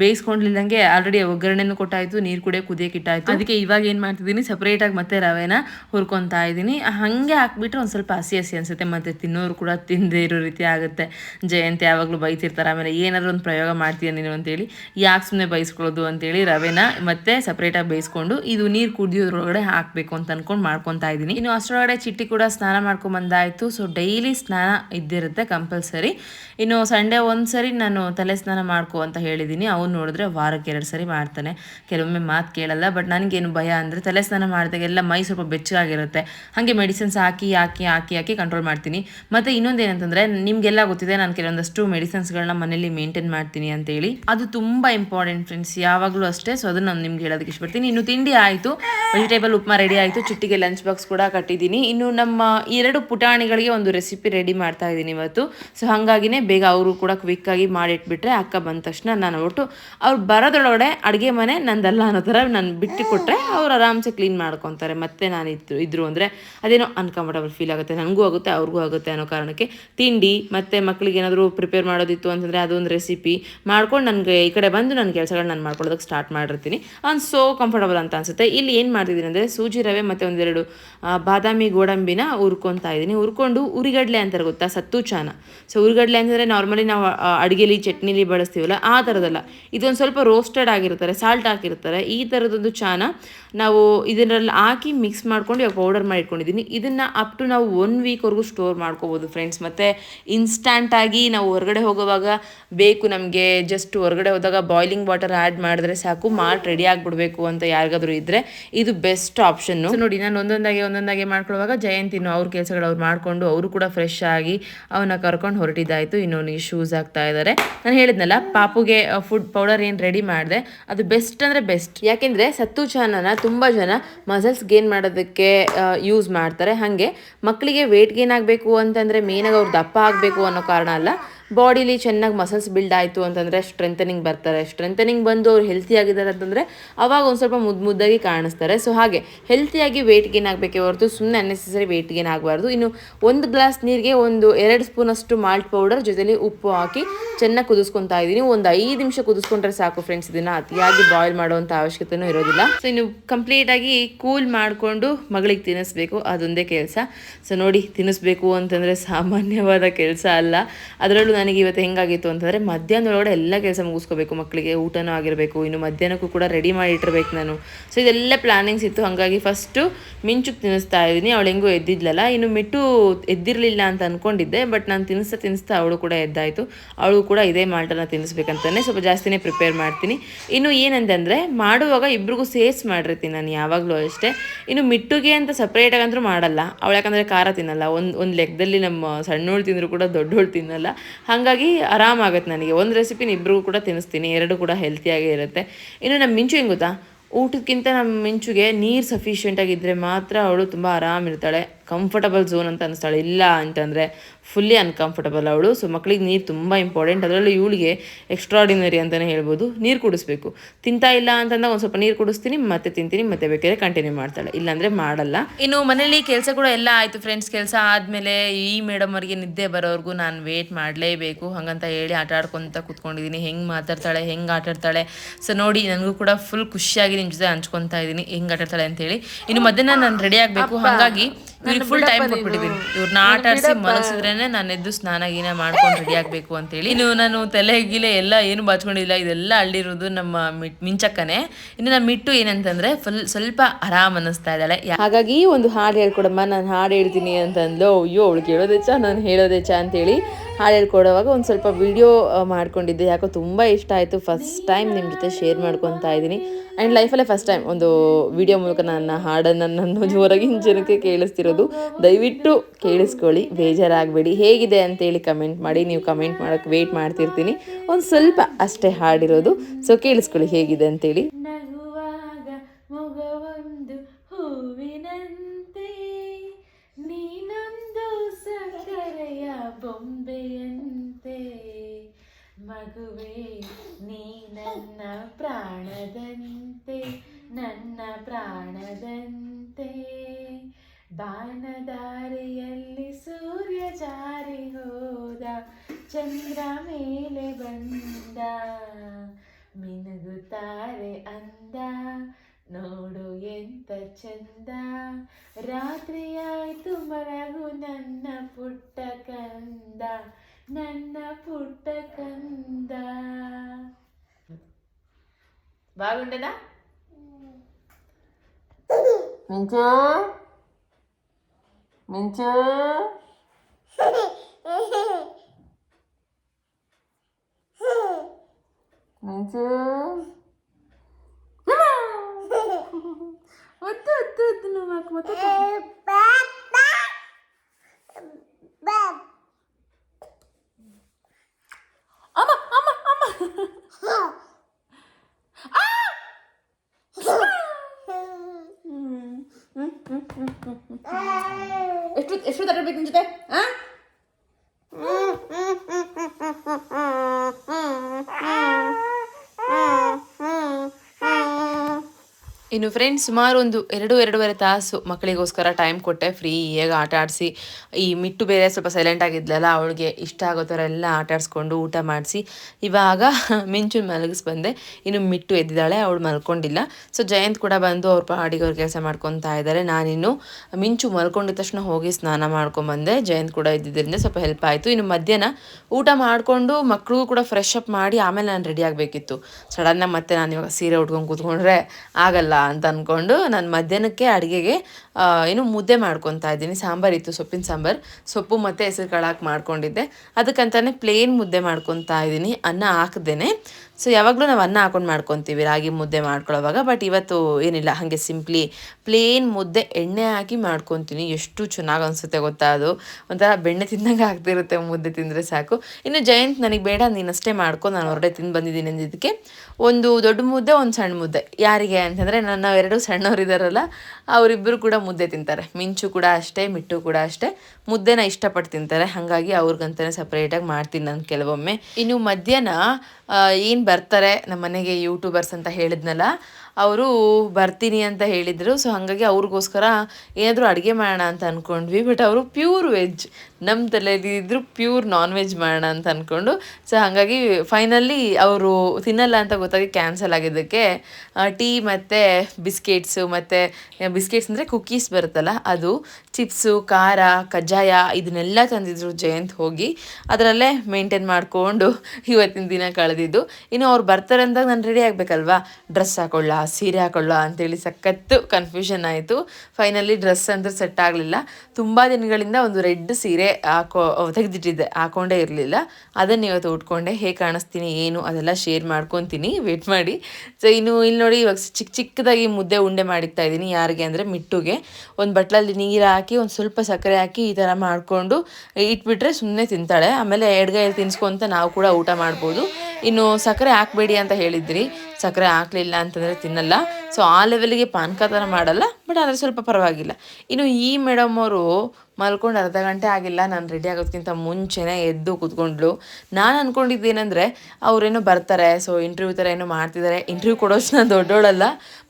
Speaker 1: ಬೇಯಿಸ್ಕೊಂಡಿಲ್ದಂಗೆ ಆಲ್ರೆಡಿ ಒಗ್ಗರಣೆನೂ ಕೊಟ್ಟಾಯಿತು, ನೀರು ಕುಡಿಯೋ ಕುದಿಯಕ್ಕೆ ಇಟ್ಟಾಯಿತು. ಅದಕ್ಕೆ ಇವಾಗ ಏನು ಮಾಡ್ತಿದ್ದೀನಿ ಸಪ್ರೇಟಾಗಿ ಮತ್ತೆ ರವೆನ ಹುರ್ಕೊತಾ ಇದ್ದೀನಿ. ಹಾಗೆ ಹಾಕ್ಬಿಟ್ರೆ ಒಂದು ಸ್ವಲ್ಪ ಹಸಿ ಹಸಿ ಅನಿಸುತ್ತೆ, ಮತ್ತು ತಿನ್ನೋರು ಕೂಡ ತಿಂದೇ ಇರೋ ರೀತಿ ಆಗುತ್ತೆ. ಜಯಂತಿ ಯಾವಾಗಲೂ ಬೈತಿರ್ತಾರೆ, ಆಮೇಲೆ ಏನಾದ್ರು ಒಂದು ಪ್ರಯೋಗ ಮಾಡ್ತೀಯ ನೀನು ಅಂತೇಳಿ, ಯಾಕೆ ಸುಮ್ಮನೆ ಬೈಸ್ಕೊಳ್ಳೋದು ಅಂತೇಳಿ ರವೆನ ಮತ್ತೆ ಸಪ್ರೇಟಾಗಿ ಬೇಯಿಸ್ಕೊಂಡು ಇದು ನೀರು ಕುದಿಯೋದ್ರೊಳಗಡೆ ಹಾಕಬೇಕು ಅಂತ ಅಂದ್ಕೊಂಡು ಮಾಡ್ಕೊತಾ ಇದ್ದೀನಿ. ಇನ್ನು ಅಷ್ಟರೊಳಗಡೆ ಚಿಟ್ಟಿ ಕೂಡ ಸ್ನಾನ ಮಾಡ್ಕೊಂಡ್ಬಂದಾಯಿತು ಸೊ ಡೈಲಿ ಸ್ನಾನ ಇದ್ದಿರುತ್ತೆ ಕಂಪಲ್ಸರಿ ಇನ್ನು ಸಂಡೇ ಒಂದು ಸರಿ ನಾನು ತಲೆ ಸ್ನಾನ ಮಾಡ್ಕೊ ಅಂತ ಹೇಳಿದ್ದೀನಿ ಅವ್ನು ನೋಡಿದ್ರೆ ವಾರಕ್ಕೆ ಎರಡು ಸರಿ ಮಾಡ್ತಾನೆ. ಕೆಲವೊಮ್ಮೆ ಮಾತು ಕೇಳಲ್ಲ ಬಟ್ ನನಗೇನು ಭಯ ಅಂದರೆ ತಲೆ ಸ್ನಾನ ಮಾಡಿದಾಗೆಲ್ಲ ಮೈ ಸ್ವಲ್ಪ ಬೆಚ್ಚಗಾಗಿರುತ್ತೆ. ಹಾಗೆ ಮೆಡಿಸಿನ್ಸ್ ಹಾಕಿ ಹಾಕಿ ಹಾಕಿ ಹಾಕಿ ಕಂಟ್ರೋಲ್ ಮಾಡ್ತೀನಿ. ಮತ್ತು ಇನ್ನೊಂದು ಏನಂತಂದರೆ ನಿಮಗೆಲ್ಲ ಗೊತ್ತಿದೆ, ನಾನು ಕೆಲವೊಂದಷ್ಟು ಮೆಡಿಸಿನ್ಸ್ಗಳನ್ನ ಮನೇಲಿ ಮೇಂಟೈನ್ ಮಾಡ್ತೀನಿ ಅಂತೇಳಿ. ಅದು ತುಂಬ ಇಂಪಾರ್ಟೆಂಟ್ ಫ್ರೆಂಡ್ಸ್ ಯಾವಾಗಲೂ ಅಷ್ಟೇ. ಸೊ ಅದನ್ನು ನಾನು ನಿಮ್ಗೆ ಹೇಳೋದಕ್ಕೆ ಇಷ್ಟಪಡ್ತೀನಿ. ಇನ್ನು ತಿಂಡಿ ಆಯಿತು. ವೆಜಿಟೇಬಲ್ ಉಪ್ಮಾ ರೆಡಿ ಆಯಿತು. ಚಿಟ್ಟಿಗೆ ಲಂಚ್ ಬಾಕ್ಸ್ ಕೂಡ ಕಟ್ಟಿದ್ದೀನಿ. ಇನ್ನು ನಮ್ಮ ಎರಡು ಪುಟಾಣಿಗಳಿಗೆ ಒಂದು ರೆಸಿಪಿ ರೆಡಿ ಮಾಡ್ತಾ ಇದ್ದೀನಿ ಇವತ್ತು. ಸೊ ಹಾಗಾಗಿನೇ ಬೇಗ ಅವರು ಕೂಡ ಕ್ವಿಕ್ಕಾಗಿ ಮಾಡಿಟ್ಬಿಟ್ರೆ ಅಕ್ಕ ಬಂದ ತಕ್ಷಣ ನಾನು ಒಟ್ಟು ಅವ್ರು ಬರೋದ್ರೊಳಗಡೆ ಅಡುಗೆ ಮನೆ ನಂದಲ್ಲ ಅನ್ನೋ ಥರ ನಾನು ಬಿಟ್ಟು ಕೊಟ್ಟರೆ ಅವ್ರು ಆರಾಮ್ಸೆ ಕ್ಲೀನ್ ಮಾಡ್ಕೊತಾರೆ. ಮತ್ತೆ ನಾನು ಇದ್ರು ಇದ್ರು ಅಂದರೆ ಅದೇನೋ ಅನ್ಕಂಫರ್ಟಬಲ್ ಫೀಲ್ ಆಗುತ್ತೆ. ನನಗೂ ಆಗುತ್ತೆ, ಅವ್ರಿಗೂ ಆಗುತ್ತೆ ಅನ್ನೋ ಕಾರಣಕ್ಕೆ ತಿಂಡಿ ಮತ್ತು ಮಕ್ಕಳಿಗೆ ಏನಾದರೂ ಪ್ರಿಪೇರ್ ಮಾಡೋದಿತ್ತು ಅಂತಂದರೆ ಅದೊಂದು ರೆಸಿಪಿ ಮಾಡ್ಕೊಂಡು ನನಗೆ ಈ ಕಡೆ ಬಂದು ನನ್ನ ಕೆಲಸಗಳು ನಾನು ಮಾಡ್ಕೊಳ್ಳೋದಕ್ಕೆ ಸ್ಟಾರ್ಟ್ ಮಾಡಿರ್ತೀನಿ. ಅವ್ನು ಸೋ ಕಂಫರ್ಟಬಲ್ ಅಂತ ಅನಿಸುತ್ತೆ. ಇಲ್ಲಿ ಏನು ಮಾಡ್ತಿದ್ದೀನಿ ಅಂದರೆ ಸೂಜಿ ರವೆ ಮತ್ತು ಒಂದೆರಡು ಬಾದಾಮಿ ಗೋಡಂಬಿನ ಹುರ್ಕೊತಾ ಇದ್ದೀನಿ. ಹುರ್ಕೊಂಡು ಉರಿಗಡ್ಲೆ ಅಂತಾರೆ ಗೊತ್ತಾ? ಸತ್ತು ಚಾನ. ಸೊ ಉರಿಗಡ್ಲೆ ಅಂತಂದರೆ ನಾರ್ಮಲಿ ನಾವು ಅಡುಗೆಲಿ, ಚಟ್ನಿಲಿ ಬಳಸ್ತೀವಲ್ಲ, ಆ ಥರದಲ್ಲ ಇದೊಂದು ಸ್ವಲ್ಪ ರೋಸ್ಟೆಡ್ ಆಗಿರ್ತಾರೆ ಸಾಲ್ಟ್ ಹಾಕಿರ್ತಾರೆ. ಈ ಥರದೊಂದು ಚಾನ ನಾವು ಇದರಲ್ಲಿ ಹಾಕಿ ಮಿಕ್ಸ್ ಮಾಡ್ಕೊಂಡು ಇವಾಗ ಪೌಡರ್ ಮಾಡಿ ಇಟ್ಕೊಂಡಿದ್ದೀನಿ ಇದನ್ನು ಅಪ್ ಟು ನಾವು ಒನ್ ವೀಕ್ವರೆಗೂ ಸ್ಟೋರ್ ಮಾಡ್ಕೋಬೋದು ಫ್ರೆಂಡ್ಸ್ ಮತ್ತು ಇನ್ಸ್ಟಂಟಾಗಿ ನಾವು ಹೊರಗಡೆ ಹೋಗುವಾಗ ಬೇಕು ನಮಗೆ ಜಸ್ಟ್ ಹೊರಗಡೆ ಹೋದಾಗ ಬಾಯ್ಲಿಂಗ್ ವಾಟರ್ ಆ್ಯಡ್ ಮಾಡಿದ್ರೆ ಸಾಕು ಮಾರ್ಟ್ ರೆಡಿ ಆಗಿಬಿಡ್ಬೇಕು ಅಂತ ಯಾರಿಗಾದ್ರೂ ಇದ್ದರೆ ಇದು ಬೆಸ್ಟ್ ಆಪ್ಷನ್ನು ನೋಡಿ, ನಾನು ಒಂದೊಂದಾಗಿ ಒಂದೊಂದಾಗಿ ಮಾಡ್ಕೊಳ್ಳುವಾಗ ಜಯಂತಿನೂ ಅವ್ರ ಕೆಲಸಗಳು ಅವ್ರು ಮಾಡಿಕೊಂಡು ಅವರು ಕೂಡ ಫ್ರೆಶ್ ಆಗಿ ಅವನ್ನ ಕರ್ಕೊಂಡು ಹೊರಟಿದ್ದಾಯಿತು ಅವನಿಗೆ ಶೂಸ್ ಆಗ್ತಾ ಇದ್ದಾರೆ. ನಾನು ಹೇಳಿದ್ನಲ್ಲ, ಪಾಪುಗೆ ಫುಡ್ ಪೌಡರ್ ಏನು ರೆಡಿ ಮಾಡಿದೆ, ಅದು ಬೆಸ್ಟ್ ಅಂದರೆ ಬೆಸ್ಟ್ ಯಾಕೆಂದರೆ ಸತ್ತು ಚಾನನ ತುಂಬ ಜನ ಮಸಲ್ಸ್ ಗೇನ್ ಮಾಡೋದಕ್ಕೆ ಯೂಸ್ ಮಾಡ್ತಾರೆ. ಹಾಗೆ ಮಕ್ಕಳಿಗೆ ವೇಟ್ ಗೇನ್ ಆಗಬೇಕು ಅಂತಂದರೆ ಮೇನಾಗಿ ಅವ್ರು ದಪ್ಪ ಆಗಬೇಕು ಅನ್ನೋ ಕಾರಣ ಅಲ್ಲ ಬಾಡಿಲಿ ಚೆನ್ನಾಗಿ ಮಸಲ್ಸ್ ಬಿಲ್ಡ್ ಆಯಿತು ಅಂತಂದರೆ ಸ್ಟ್ರೆಂಥನಿಂಗ್ ಬರ್ತಾರೆ. ಸ್ಟ್ರೆಂಥನಿಂಗ್ ಬಂದು ಅವ್ರು ಹೆಲ್ತಿ ಆಗಿದ್ದಾರೆ ಅಂತಂದರೆ ಅವಾಗ ಒಂದು ಸ್ವಲ್ಪ ಮುದ್ದು ಮುದ್ದಾಗಿ ಕಾಣಿಸ್ತಾರೆ. ಸೊ ಹಾಗೆ ಹೆಲ್ತಿಯಾಗಿ ವೆಯ್ಟ್ ಗೇನ್ ಆಗಬೇಕೇ ಹೊರತು ಸುಮ್ಮನೆ ಅನ್ನೆಸರಿ ವೆಯ್ಟ್ ಗೇನ್ ಆಗಬಾರ್ದು. ಇನ್ನು ಒಂದು ಗ್ಲಾಸ್ ನೀರಿಗೆ ಒಂದು ಎರಡು ಸ್ಪೂನಷ್ಟು ಮಾಲ್ಟ್ ಪೌಡರ್ ಜೊತೆಲಿ ಉಪ್ಪು ಹಾಕಿ ಚೆನ್ನಾಗಿ ಕುದಿಸ್ಕೊತಾ ಇದ್ದೀನಿ. ಒಂದು ಐದು ನಿಮಿಷ ಕುದಿಸ್ಕೊಂಡ್ರೆ ಸಾಕು ಫ್ರೆಂಡ್ಸ್ ಇದನ್ನು ಅತಿಯಾಗಿ ಬಾಯ್ಲ್ ಮಾಡುವಂಥ ಅವಶ್ಯಕತೆನೂ ಇರೋದಿಲ್ಲ. ಸೊ ಇನ್ನು ಕಂಪ್ಲೀಟಾಗಿ ಕೂಲ್ ಮಾಡಿಕೊಂಡು ಮಗಳಿಗೆ ತಿನ್ನಿಸ್ಬೇಕು. ಅದೊಂದೇ ಕೆಲಸ. ಸೊ ನೋಡಿ ತಿನ್ನಿಸ್ಬೇಕು ಅಂತಂದರೆ ಸಾಮಾನ್ಯವಾದ ಕೆಲಸ ಅಲ್ಲ. ಅದರಲ್ಲೂ ನನಗೆ ಇವತ್ತು ಹೆಂಗಾಗಿತ್ತು ಅಂತಂದರೆ ಮಧ್ಯಾಹ್ನದೊಳಗಡೆ ಎಲ್ಲ ಕೆಲಸ ಮುಗಿಸ್ಕೋಬೇಕು, ಮಕ್ಕಳಿಗೆ ಊಟನೂ ಆಗಿರಬೇಕು, ಇನ್ನು ಮಧ್ಯಾಹ್ನಕ್ಕೂ ಕೂಡ ರೆಡಿ ಮಾಡಿ ಇಟ್ಟಿರ್ಬೇಕು ನಾನು. ಸೊ ಇದೆಲ್ಲ ಪ್ಲಾನಿಂಗ್ಸ್ ಇತ್ತು. ಹಾಗಾಗಿ ಫಸ್ಟು ಮಿಂಚು ತಿನ್ನಿಸ್ತಾ ಇದ್ದೀನಿ. ಅವಳು ಹೆಂಗೂ ಎದ್ದಿದ್ಲಲ್ಲ. ಇನ್ನು ಮಿಟ್ಟು ಎದ್ದಿರಲಿಲ್ಲ ಅಂತ ಅಂದ್ಕೊಂಡಿದ್ದೆ ಬಟ್ ನಾನು ತಿನ್ನಿಸ್ತಾ ತಿನ್ನಿಸ್ತಾ ಅವಳು ಕೂಡ ಎದ್ದಾಯಿತು. ಅವಳು ಕೂಡ ಇದೇ ಮಾಲ್ಟನ್ನ ತಿನ್ನಿಸ್ಬೇಕಂತಲೇ ಸ್ವಲ್ಪ ಜಾಸ್ತಿನೇ ಪ್ರಿಪೇರ್ ಮಾಡ್ತೀನಿ. ಇನ್ನು ಏನಂತಂದರೆ, ಮಾಡುವಾಗ ಇಬ್ರಿಗೂ ಸೇರ್ಸ್ ಮಾಡಿರ್ತೀನಿ ನಾನು ಯಾವಾಗಲೂ ಅಷ್ಟೇ. ಇನ್ನು ಮಿಟ್ಟುಗೆ ಅಂತ ಸಪ್ರೇಟಾಗಿ ಅಂತೂ ಮಾಡಲ್ಲ. ಅವಳು ಯಾಕಂದರೆ ಖಾರ ತಿನ್ನಲ್ಲ. ಒಂದು ಒಂದು ಲೆಕ್ಕದಲ್ಲಿ ನಮ್ಮ ಸಣ್ಣೋಳು ತಿಂದರೂ ಕೂಡ ದೊಡ್ಡೋಳು ತಿನ್ನಲ್ಲ. ಹಾಗಾಗಿ ಆರಾಮಾಗುತ್ತೆ ನನಗೆ. ಒಂದು ರೆಸಿಪಿನ ಇಬ್ಬರಿಗೂ ಕೂಡ ತಿನ್ನಿಸ್ತೀನಿ. ಎರಡು ಕೂಡ ಹೆಲ್ತಿಯಾಗೇ ಇರುತ್ತೆ. ಇನ್ನು ನಮ್ಮ ಮಿಂಚು ಹೆಂಗೆ ಗೊತ್ತಾ? ಊಟಕ್ಕಿಂತ ನಮ್ಮ ಮಿಂಚುಗೆ ನೀರು ಸಫಿಷಿಯೆಂಟಾಗಿದ್ದರೆ ಮಾತ್ರ ಅವಳು ತುಂಬ ಆರಾಮಿರ್ತಾಳೆ ಕಂಫರ್ಟಬಲ್ ಝೋನ್ ಅಂತ ಅನ್ನಿಸ್ತಾಳೆ ಇಲ್ಲ ಅಂತಂದರೆ ಫುಲ್ಲಿ ಅನ್ಕಂಫರ್ಟಬಲ್ ಅವಳು. ಸೊ ಮಕ್ಕಳಿಗೆ ನೀರು ತುಂಬ ಇಂಪಾರ್ಟೆಂಟ್ ಅದರಲ್ಲೂ ಇವಳಿಗೆ ಎಕ್ಸ್ಟ್ರಾಡಿನರಿ ಅಂತಲೇ ಹೇಳ್ಬೋದು. ನೀರು ಕುಡಿಸ್ಬೇಕು. ತಿಂತಾ ಇಲ್ಲ ಅಂತಂದಾಗ ಒಂದು ಸ್ವಲ್ಪ ನೀರು ಕುಡಿಸ್ತೀನಿ ಮತ್ತೆ ತಿಂತೀನಿ ಮತ್ತೆ ಬೇಕಾದ್ರೆ ಕಂಟಿನ್ಯೂ ಮಾಡ್ತಾಳೆ. ಇಲ್ಲಾಂದರೆ ಮಾಡಲ್ಲ. ಇನ್ನು ಮನೇಲಿ ಕೆಲಸ ಕೂಡ ಎಲ್ಲ ಆಯಿತು ಫ್ರೆಂಡ್ಸ್ ಕೆಲಸ ಆದಮೇಲೆ ಈ ಮೇಡಮ್ ಅವರಿಗೆ ನಿದ್ದೆ ಬರೋವರೆಗೂ ನಾನು ವೇಟ್ ಮಾಡಲೇಬೇಕು. ಹಾಗಂತ ಹೇಳಿ ಆಟ ಆಡ್ಕೊತ ಕೂತ್ಕೊಂಡಿದ್ದೀನಿ ಹೆಂಗೆ ಮಾತಾಡ್ತಾಳೆ ಹೆಂಗೆ ಆಟಾಡ್ತಾಳೆ. ಸೊ ನೋಡಿ ನನಗೂ ಕೂಡ ಫುಲ್ ಖುಷಿಯಾಗಿ ನಿಮ್ಮ ಜೊತೆ ಹಂಚ್ಕೊತಾ ಇದ್ದೀನಿ ಹೆಂಗೆ ಆಟಾಡ್ತಾಳೆ ಅಂತೇಳಿ ಇನ್ನು ಮಧ್ಯಾಹ್ನ ನಾನು ರೆಡಿ ಆಗಬೇಕು. ಹಾಗಾಗಿ ಇವ್ರಿಗೆ ಫುಲ್ ಟೈಮ್ ಕೊಟ್ಬಿಟ್ಟಿದ್ದೀನಿ ಇವ್ರನ್ನ ಆಟ ಆಡಿಸಿ ಮಲಗಿಸಿದ್ರೇನೆ ನಾನು ಎದ್ದು ಸ್ನಾನ ಗೀನ ಮಾಡ್ಕೊಂಡು ರೆಡಿ ಆಗಬೇಕು ಅಂತೇಳಿ ಇನ್ನು ನಾನು ತಲೆ ಗಿಲೆ ಎಲ್ಲ ಏನು ಬಾಚ್ಕೊಂಡಿಲ್ಲ. ಇದೆಲ್ಲ ಅಳ್ಳಿರೋದು ನಮ್ಮ ಮಿಂಚಕ್ಕನೆ. ಇನ್ನು ನಮ್ಮ ಮಿಟ್ಟು ಏನಂತಂದ್ರೆ ಫುಲ್ ಸ್ವಲ್ಪ ಆರಾಮ್ ಅನ್ನಿಸ್ತಾ ಇದ್ದಾಳೆ ಹಾಗಾಗಿ ಒಂದು ಹಾಡು ಹೇಳ್ಕೊಡಮ್ಮ. ನಾನು ಹಾಡು ಹೇಳ್ತೀನಿ ಅಂತಂದ್ಲು. ಅಯ್ಯೋ ಅವಳು ಕೇಳೋದೆಚ್ಚ? ನಾನು ಹೇಳೋದೆಚ್ಚ ಅಂತೇಳಿ. ಹಾಡು ಹೇಳ್ಕೊಡೋವಾಗ ಒಂದು ಸ್ವಲ್ಪ ವಿಡಿಯೋ ಮಾಡ್ಕೊಂಡಿದ್ದೆ. ಯಾಕೋ ತುಂಬ ಇಷ್ಟ ಆಯಿತು. ಫಸ್ಟ್ ಟೈಮ್ ನಿಮ್ಮ ಜೊತೆ ಶೇರ್ ಮಾಡ್ಕೊತಾ ಇದ್ದೀನಿ. ಆ್ಯಂಡ್ ಲೈಫಲ್ಲೇ ಫಸ್ಟ್ ಟೈಮ್ ಒಂದು ವಿಡಿಯೋ ಮೂಲಕ ನನ್ನ ಹಾಡನ್ನು ನನ್ನ ಹೊರಗಿನ ಜನಕ್ಕೆ ಕೇಳಿಸ್ತಿರೋದು. ದಯವಿಟ್ಟು ಕೇಳಿಸ್ಕೊಳ್ಳಿ. ಬೇಜಾರಾಗಬೇಡಿ. ಹೇಗಿದೆ ಅಂತೇಳಿ ಕಮೆಂಟ್ ಮಾಡಿ. ನೀವು ಕಮೆಂಟ್ ಮಾಡೋಕ್ಕೆ ವೆಯ್ಟ್ ಮಾಡ್ತಿರ್ತೀನಿ. ಒಂದು ಸ್ವಲ್ಪ ಅಷ್ಟೇ ಹಾಡಿರೋದು. ಸೊ ಕೇಳಿಸ್ಕೊಳ್ಳಿ ಹೇಗಿದೆ ಅಂತೇಳಿ
Speaker 2: ಮೊಗವೊಂದು ಸಕ್ಕರೆಯ ಬೊಂಬೆಯಂತೆ ಮಗುವೆ, ನೀ ನನ್ನ ಪ್ರಾಣದಂತೆ ನನ್ನ ಪ್ರಾಣದಂತೆ. ಬಾನದಾರಿಯಲ್ಲಿ ಸೂರ್ಯ ಜಾರಿ ಹೋದ, ಚಂದ್ರ ಮೇಲೆ ಬಂದ, ಮಿನುಗುತ್ತಾರೆ ಅಂದ ನೋಡು ಎಂತ ಚಂದ ರಾತ್ರಿಯಾಯ್ತು ಮರಗು ನನ್ನ ಪುಟ್ಟ ಕಂದ ನನ್ನ ಪುಟ್ಟ ಕಂದ బాగుండదా మించు మించు మించు వద్దు వద్దు వద్దు నువ్వు మాకు మొత్తం అమ్మ అమ్మ అమ్మ ಎಷ್ಟು ಎಷ್ಟು ತರಬೇಕು ನಿನ್ ಜೊತೆ
Speaker 1: ಇನ್ನು ಫ್ರೆಂಡ್ಸ್ ಸುಮಾರು ಒಂದು ಎರಡು, ಎರಡೂವರೆ ತಾಸು ಮಕ್ಕಳಿಗೋಸ್ಕರ ಟೈಮ್ ಕೊಟ್ಟೆ. ಫ್ರೀಯಾಗಿ ಆಟ ಆಡಿಸಿ. ಈ ಮಿಟ್ಟು ಬೇರೆ ಸ್ವಲ್ಪ ಸೈಲೆಂಟ್ ಆಗಿದ್ಲಲ್ಲ, ಅವಳಿಗೆ ಇಷ್ಟ ಆಗೋ ಥರ ಎಲ್ಲ ಆಟ ಆಡಿಸ್ಕೊಂಡು ಊಟ ಮಾಡಿಸಿ. ಇವಾಗ ಮಿಂಚು ಮಲಗಿಸ್ ಬಂದೆ. ಇನ್ನು ಮಿಟ್ಟು ಎದ್ದಿದ್ದಾಳೆ, ಅವಳು ಮಲ್ಕೊಂಡಿಲ್ಲ. ಸೊ ಜಯಂತ್ ಕೂಡ ಬಂದು ಅವ್ರ ಪಾಡಿಗೆ ಅವ್ರ ಕೆಲಸ ಮಾಡ್ಕೊತಾ ಇದ್ದಾರೆ ನಾನಿನ್ನು ಮಿಂಚು ಮಲ್ಕೊಂಡಿದ ತಕ್ಷಣ ಹೋಗಿ ಸ್ನಾನ ಮಾಡ್ಕೊಂಬಂದೆ ಜಯಂತ್ ಕೂಡ ಇದ್ದಿದ್ದರಿಂದ ಸ್ವಲ್ಪ ಹೆಲ್ಪ್ ಆಯಿತು. ಇನ್ನು ಮಧ್ಯಾಹ್ನ ಊಟ ಮಾಡಿಕೊಂಡು ಮಕ್ಕಳು ಕೂಡ ಫ್ರೆಶ್ ಅಪ್ ಮಾಡಿ ಆಮೇಲೆ ನಾನು ರೆಡಿ ಆಗಬೇಕಿತ್ತು. ಸಡನ್ನಾಗಿ ಮತ್ತೆ ನಾನು ಇವಾಗ ಸೀರೆ ಉಟ್ಕೊಂಡು ಕೂತ್ಕೊಂಡ್ರೆ ಆಗಲ್ಲ. ಅಂತ ಅಂದ್ಕೊಂಡು ನಾನು ಮಧ್ಯಾಹ್ನಕ್ಕೆ ಅಡುಗೆಗೆ ಏನು ಮುದ್ದೆ ಮಾಡ್ಕೊತಾ ಇದ್ದೀನಿ. ಸಾಂಬಾರಿತ್ತು ಸೊಪ್ಪಿನ ಸಾಂಬಾರು. ಸೊಪ್ಪು ಮತ್ತು ಹೆಸರು ಕಾಳು ಹಾಕಿ ಮಾಡ್ಕೊಂಡಿದ್ದೆ. ಅದಕ್ಕಂತಲೇ ಪ್ಲೇನ್ ಮುದ್ದೆ ಮಾಡ್ಕೊತಾ ಇದ್ದೀನಿ. ಅನ್ನ ಹಾಕ್ದೇನೆ. ಸೊ ಯಾವಾಗಲೂ ನಾವು ಅನ್ನ ಹಾಕೊಂಡು ಮಾಡ್ಕೊತೀವಿ, ರಾಗಿ ಮುದ್ದೆ ಮಾಡ್ಕೊಳ್ಳೋವಾಗ. ಬಟ್ ಇವತ್ತು ಏನಿಲ್ಲ, ಹಾಗೆ ಸಿಂಪ್ಲಿ ಪ್ಲೇನ್ ಮುದ್ದೆ ಎಣ್ಣೆ ಹಾಕಿ ಮಾಡ್ಕೊತೀನಿ. ಎಷ್ಟು ಚೆನ್ನಾಗಿ ಅನಿಸುತ್ತೆ ಗೊತ್ತಾ ಅದು? ಒಂಥರ ಬೆಣ್ಣೆ ತಿಂದಂಗೆ ಆಗ್ತಿರುತ್ತೆ ಮುದ್ದೆ ತಿಂದರೆ ಸಾಕು. ಇನ್ನು ಜಯಂತ್ ನನಗೆ ಬೇಡ, ನೀನಷ್ಟೇ ಮಾಡ್ಕೊಂಡು ನಾನು ಹೊರಡೆ ತಿಂದು ಬಂದಿದ್ದೀನಿ ಅಂದಿದ್ದಕ್ಕೆ. ಒಂದು ದೊಡ್ಡ ಮುದ್ದೆ, ಒಂದು ಸಣ್ಣ ಮುದ್ದೆ. ಯಾರಿಗೆ ಅಂತಂದರೆ, ನನ್ನ ಎರಡು ಸಣ್ಣವರಿದ್ದಾರಲ್ಲ ಅವರಿಬ್ಬರು ಕೂಡ ಮುದ್ದೆ ತಿಂತಾರೆ. ಮಿಂಚು ಕೂಡ ಅಷ್ಟೇ, ಮಿಟ್ಟು ಕೂಡ ಅಷ್ಟೇ. ಮುದ್ದೆನ ಇಷ್ಟಪಟ್ಟು ತಿಂತಾರೆ. ಹಾಗಾಗಿ ಅವ್ರಿಗಂತಲೇ ಸಪ್ರೇಟಾಗಿ ಮಾಡ್ತೀನಿ ನಾನು ಕೆಲವೊಮ್ಮೆ. ಇನ್ನು ಮಧ್ಯಾಹ್ನ ಏನು ಬರ್ತಾರೆ ನಮ್ಮ ಮನೆಗೆ ಯೂಟ್ಯೂಬರ್ಸ್ ಅಂತ ಹೇಳಿದ್ನಲ್ಲ ಅವರು ಬರ್ತೀನಿ ಅಂತ ಹೇಳಿದರು. ಸೊ ಹಾಗಾಗಿ ಅವ್ರಿಗೋಸ್ಕರ ಏನಾದರೂ ಅಡುಗೆ ಮಾಡೋಣ ಅಂತ ಅಂದ್ಕೊಂಡ್ವಿ ಬಟ್ ಅವರು ಪ್ಯೂರ್ ವೆಜ್ ನಮ್ಮ ತಲೆಯಲ್ಲಿ ಇದ್ದರು ಪ್ಯೂರ್ ನಾನ್ ವೆಜ್ ಮಾಡೋಣ ಅಂತ ಅಂದ್ಕೊಂಡು ಸೊ ಹಾಗಾಗಿ ಫೈನಲಿ ಅವರು ತಿನ್ನಲ್ಲ ಅಂತ ಗೊತ್ತಾಗಿ ಕ್ಯಾನ್ಸಲ್ ಆಗಿದ್ದಕ್ಕೆ ಟೀ ಮತ್ತು ಬಿಸ್ಕೆಟ್ಸು ಮತ್ತು ಬಿಸ್ಕೆಟ್ಸ್ ಅಂದರೆ ಕುಕ್ಕೀಸ್ ಬರುತ್ತಲ್ಲ, ಅದು ಚಿಪ್ಸು ಖಾರ, ಕಜ್ಜಾಯ ಇದನ್ನೆಲ್ಲ ತಂದಿದ್ರು ಜಯಂತ್ ಹೋಗಿ. ಅದರಲ್ಲೇ ಮೇಂಟೈನ್ ಮಾಡಿಕೊಂಡು ಇವತ್ತಿನ ದಿನ ಕಳೆದಿದ್ದು. ಇನ್ನು ಅವ್ರು ಬರ್ತಾರೆ ಅಂದಾಗ ನಾನು ರೆಡಿ ಆಗಬೇಕಲ್ವಾ? ಡ್ರೆಸ್ ಹಾಕೊಳ್ಳ ಸೀರೆ ಹಾಕೊಳ್ಳ ಅಂತೇಳಿ ಸಖತ್ತು ಕನ್ಫ್ಯೂಷನ್ ಆಯಿತು. ಫೈನಲಿ ಡ್ರೆಸ್ ಅಂತೂ ಸೆಟ್ ಆಗಲಿಲ್ಲ. ತುಂಬ ದಿನಗಳಿಂದ ಒಂದು ರೆಡ್ ಸೀರೆ ಹಾಕೋ, ತೆಗೆದಿಟ್ಟಿದ್ದೆ. ಹಾಕೊಂಡೇ ಇರಲಿಲ್ಲ. ಅದನ್ನು ಇವತ್ತು ಉಟ್ಕೊಂಡೆ. ಹೇಗೆ ಕಾಣಿಸ್ತೀನಿ, ಏನು, ಅದೆಲ್ಲ ಶೇರ್ ಮಾಡ್ಕೊತೀನಿ. ವೇಟ್ ಮಾಡಿ. ಸೊ ಇನ್ನು ಇಲ್ಲಿ ನೋಡಿ ಇವಾಗ ಚಿಕ್ಕ ಚಿಕ್ಕದಾಗಿ ಮುದ್ದೆ ಉಂಡೆ ಮಾಡಿಕ್ತಾ ಇದ್ದೀನಿ. ಯಾರಿಗೆ ಅಂದರೆ ಮಿಟ್ಟುಗೆ. ಒಂದು ಬಟ್ಲಲ್ಲಿ ನೀರು ಹಾಕಿ, ಒಂದು ಸ್ವಲ್ಪ ಸಕ್ಕರೆ ಹಾಕಿ ಈ ಥರ ಮಾಡಿಕೊಂಡು ಇಟ್ಬಿಟ್ರೆ ಸುಮ್ಮನೆ ತಿಂತಾಳೆ. ಆಮೇಲೆ ಎಡ್ಗೈಯಲ್ಲಿ ತಿನ್ಸ್ಕೊಂತ ನಾವು ಕೂಡ ಊಟ ಮಾಡ್ಬೋದು. ಇನ್ನು ಸಕ್ಕರೆ ಹಾಕಬೇಡಿ ಅಂತ ಹೇಳಿದ್ರಿ. ಸಕ್ಕರೆ ಹಾಕಲಿಲ್ಲ ಅಂತಂದರೆ ತಿನ್ನಲ್ಲ. ಸೊ ಆ ಲೆವೆಲ್ಗೆ ಪಾನಕ ಥರ ಮಾಡಲ್ಲ ಬಟ್ ಆದರೆ ಸ್ವಲ್ಪ ಪರವಾಗಿಲ್ಲ. ಇನ್ನು ಈ ಮೇಡಮ್ ಅವರು ಮಲ್ಕೊಂಡು ಅರ್ಧ ಗಂಟೆ ಆಗಿಲ್ಲ, ನಾನು ರೆಡಿ ಆಗೋದಕ್ಕಿಂತ ಮುಂಚೆನೇ ಎದ್ದು ಕೂತ್ಕೊಂಡ್ಲು ನಾನು ಅಂದ್ಕೊಂಡಿದ್ದೇನೆಂದರೆ ಅವರೇನೋ ಬರ್ತಾರೆ ಸೊ ಇಂಟರ್ವ್ಯೂ ಥರ ಏನೋ ಮಾಡ್ತಿದ್ದಾರೆ ಇಂಟರ್ವ್ಯೂ ಕೊಡೋಷ್ಟು ನಾನು ದೊಡ್ಡೋಳಲ್ಲ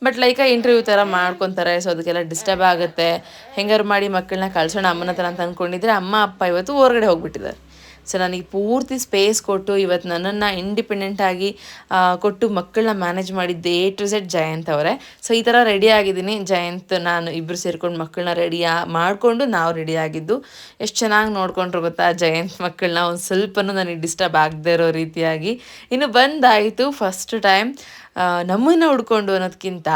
Speaker 1: ಬಟ್ ಲೈಕ್ ಇಂಟರ್ವ್ಯೂ ಥರ ಮಾಡ್ಕೊತಾರೆ ಸೊ ಅದಕ್ಕೆಲ್ಲ ಡಿಸ್ಟರ್ಬ್ ಆಗುತ್ತೆ. ಹೆಂಗಾರು ಮಾಡಿ ಮಕ್ಕಳನ್ನ ಕಳ್ಸೋಣ ಅಮ್ಮನ ಥರ ಅಂತ ಅಂದ್ಕೊಂಡಿದ್ರೆ ಅಮ್ಮ, ಅಪ್ಪ ಇವತ್ತು ಹೊರಗಡೆ ಹೋಗ್ಬಿಟ್ಟಿದ್ದಾರೆ. ಸೊ ನನಗೆ ಪೂರ್ತಿ ಸ್ಪೇಸ್ ಕೊಟ್ಟು ಇವತ್ತು ನನ್ನನ್ನು ಇಂಡಿಪೆಂಡೆಂಟಾಗಿ ಕೊಟ್ಟು ಮಕ್ಕಳನ್ನ ಮ್ಯಾನೇಜ್ ಮಾಡಿದ್ದೆ ಎ ಟು ಝೆಡ್ ಜಯಂತ್ ಅವರೇ. ಸೊ ಈ ಥರ ರೆಡಿ ಆಗಿದ್ದೀನಿ. ಜಯಂತ್ ನಾನು ಇಬ್ಬರು ಸೇರ್ಕೊಂಡು ಮಕ್ಕಳನ್ನ ರೆಡಿ ಮಾಡಿಕೊಂಡು ನಾವು ರೆಡಿ ಆಗಿದ್ದು. ಎಷ್ಟು ಚೆನ್ನಾಗಿ ನೋಡ್ಕೊಂಡ್ರು ಗೊತ್ತಾ? ಜಯಂತ್ ಮಕ್ಕಳನ್ನ ಒಂದು ಸ್ವಲ್ಪನೂ ನನಗೆ ಡಿಸ್ಟರ್ಬ್ ಆಗದೆ ಇರೋ ರೀತಿಯಾಗಿ. ಇನ್ನು ಬಂದಾಯಿತು ಫಸ್ಟ್ ಟೈಮ್ ನಮ್ಮನ್ನು ಹುಡ್ಕೊಂಡು ಅನ್ನೋದಕ್ಕಿಂತ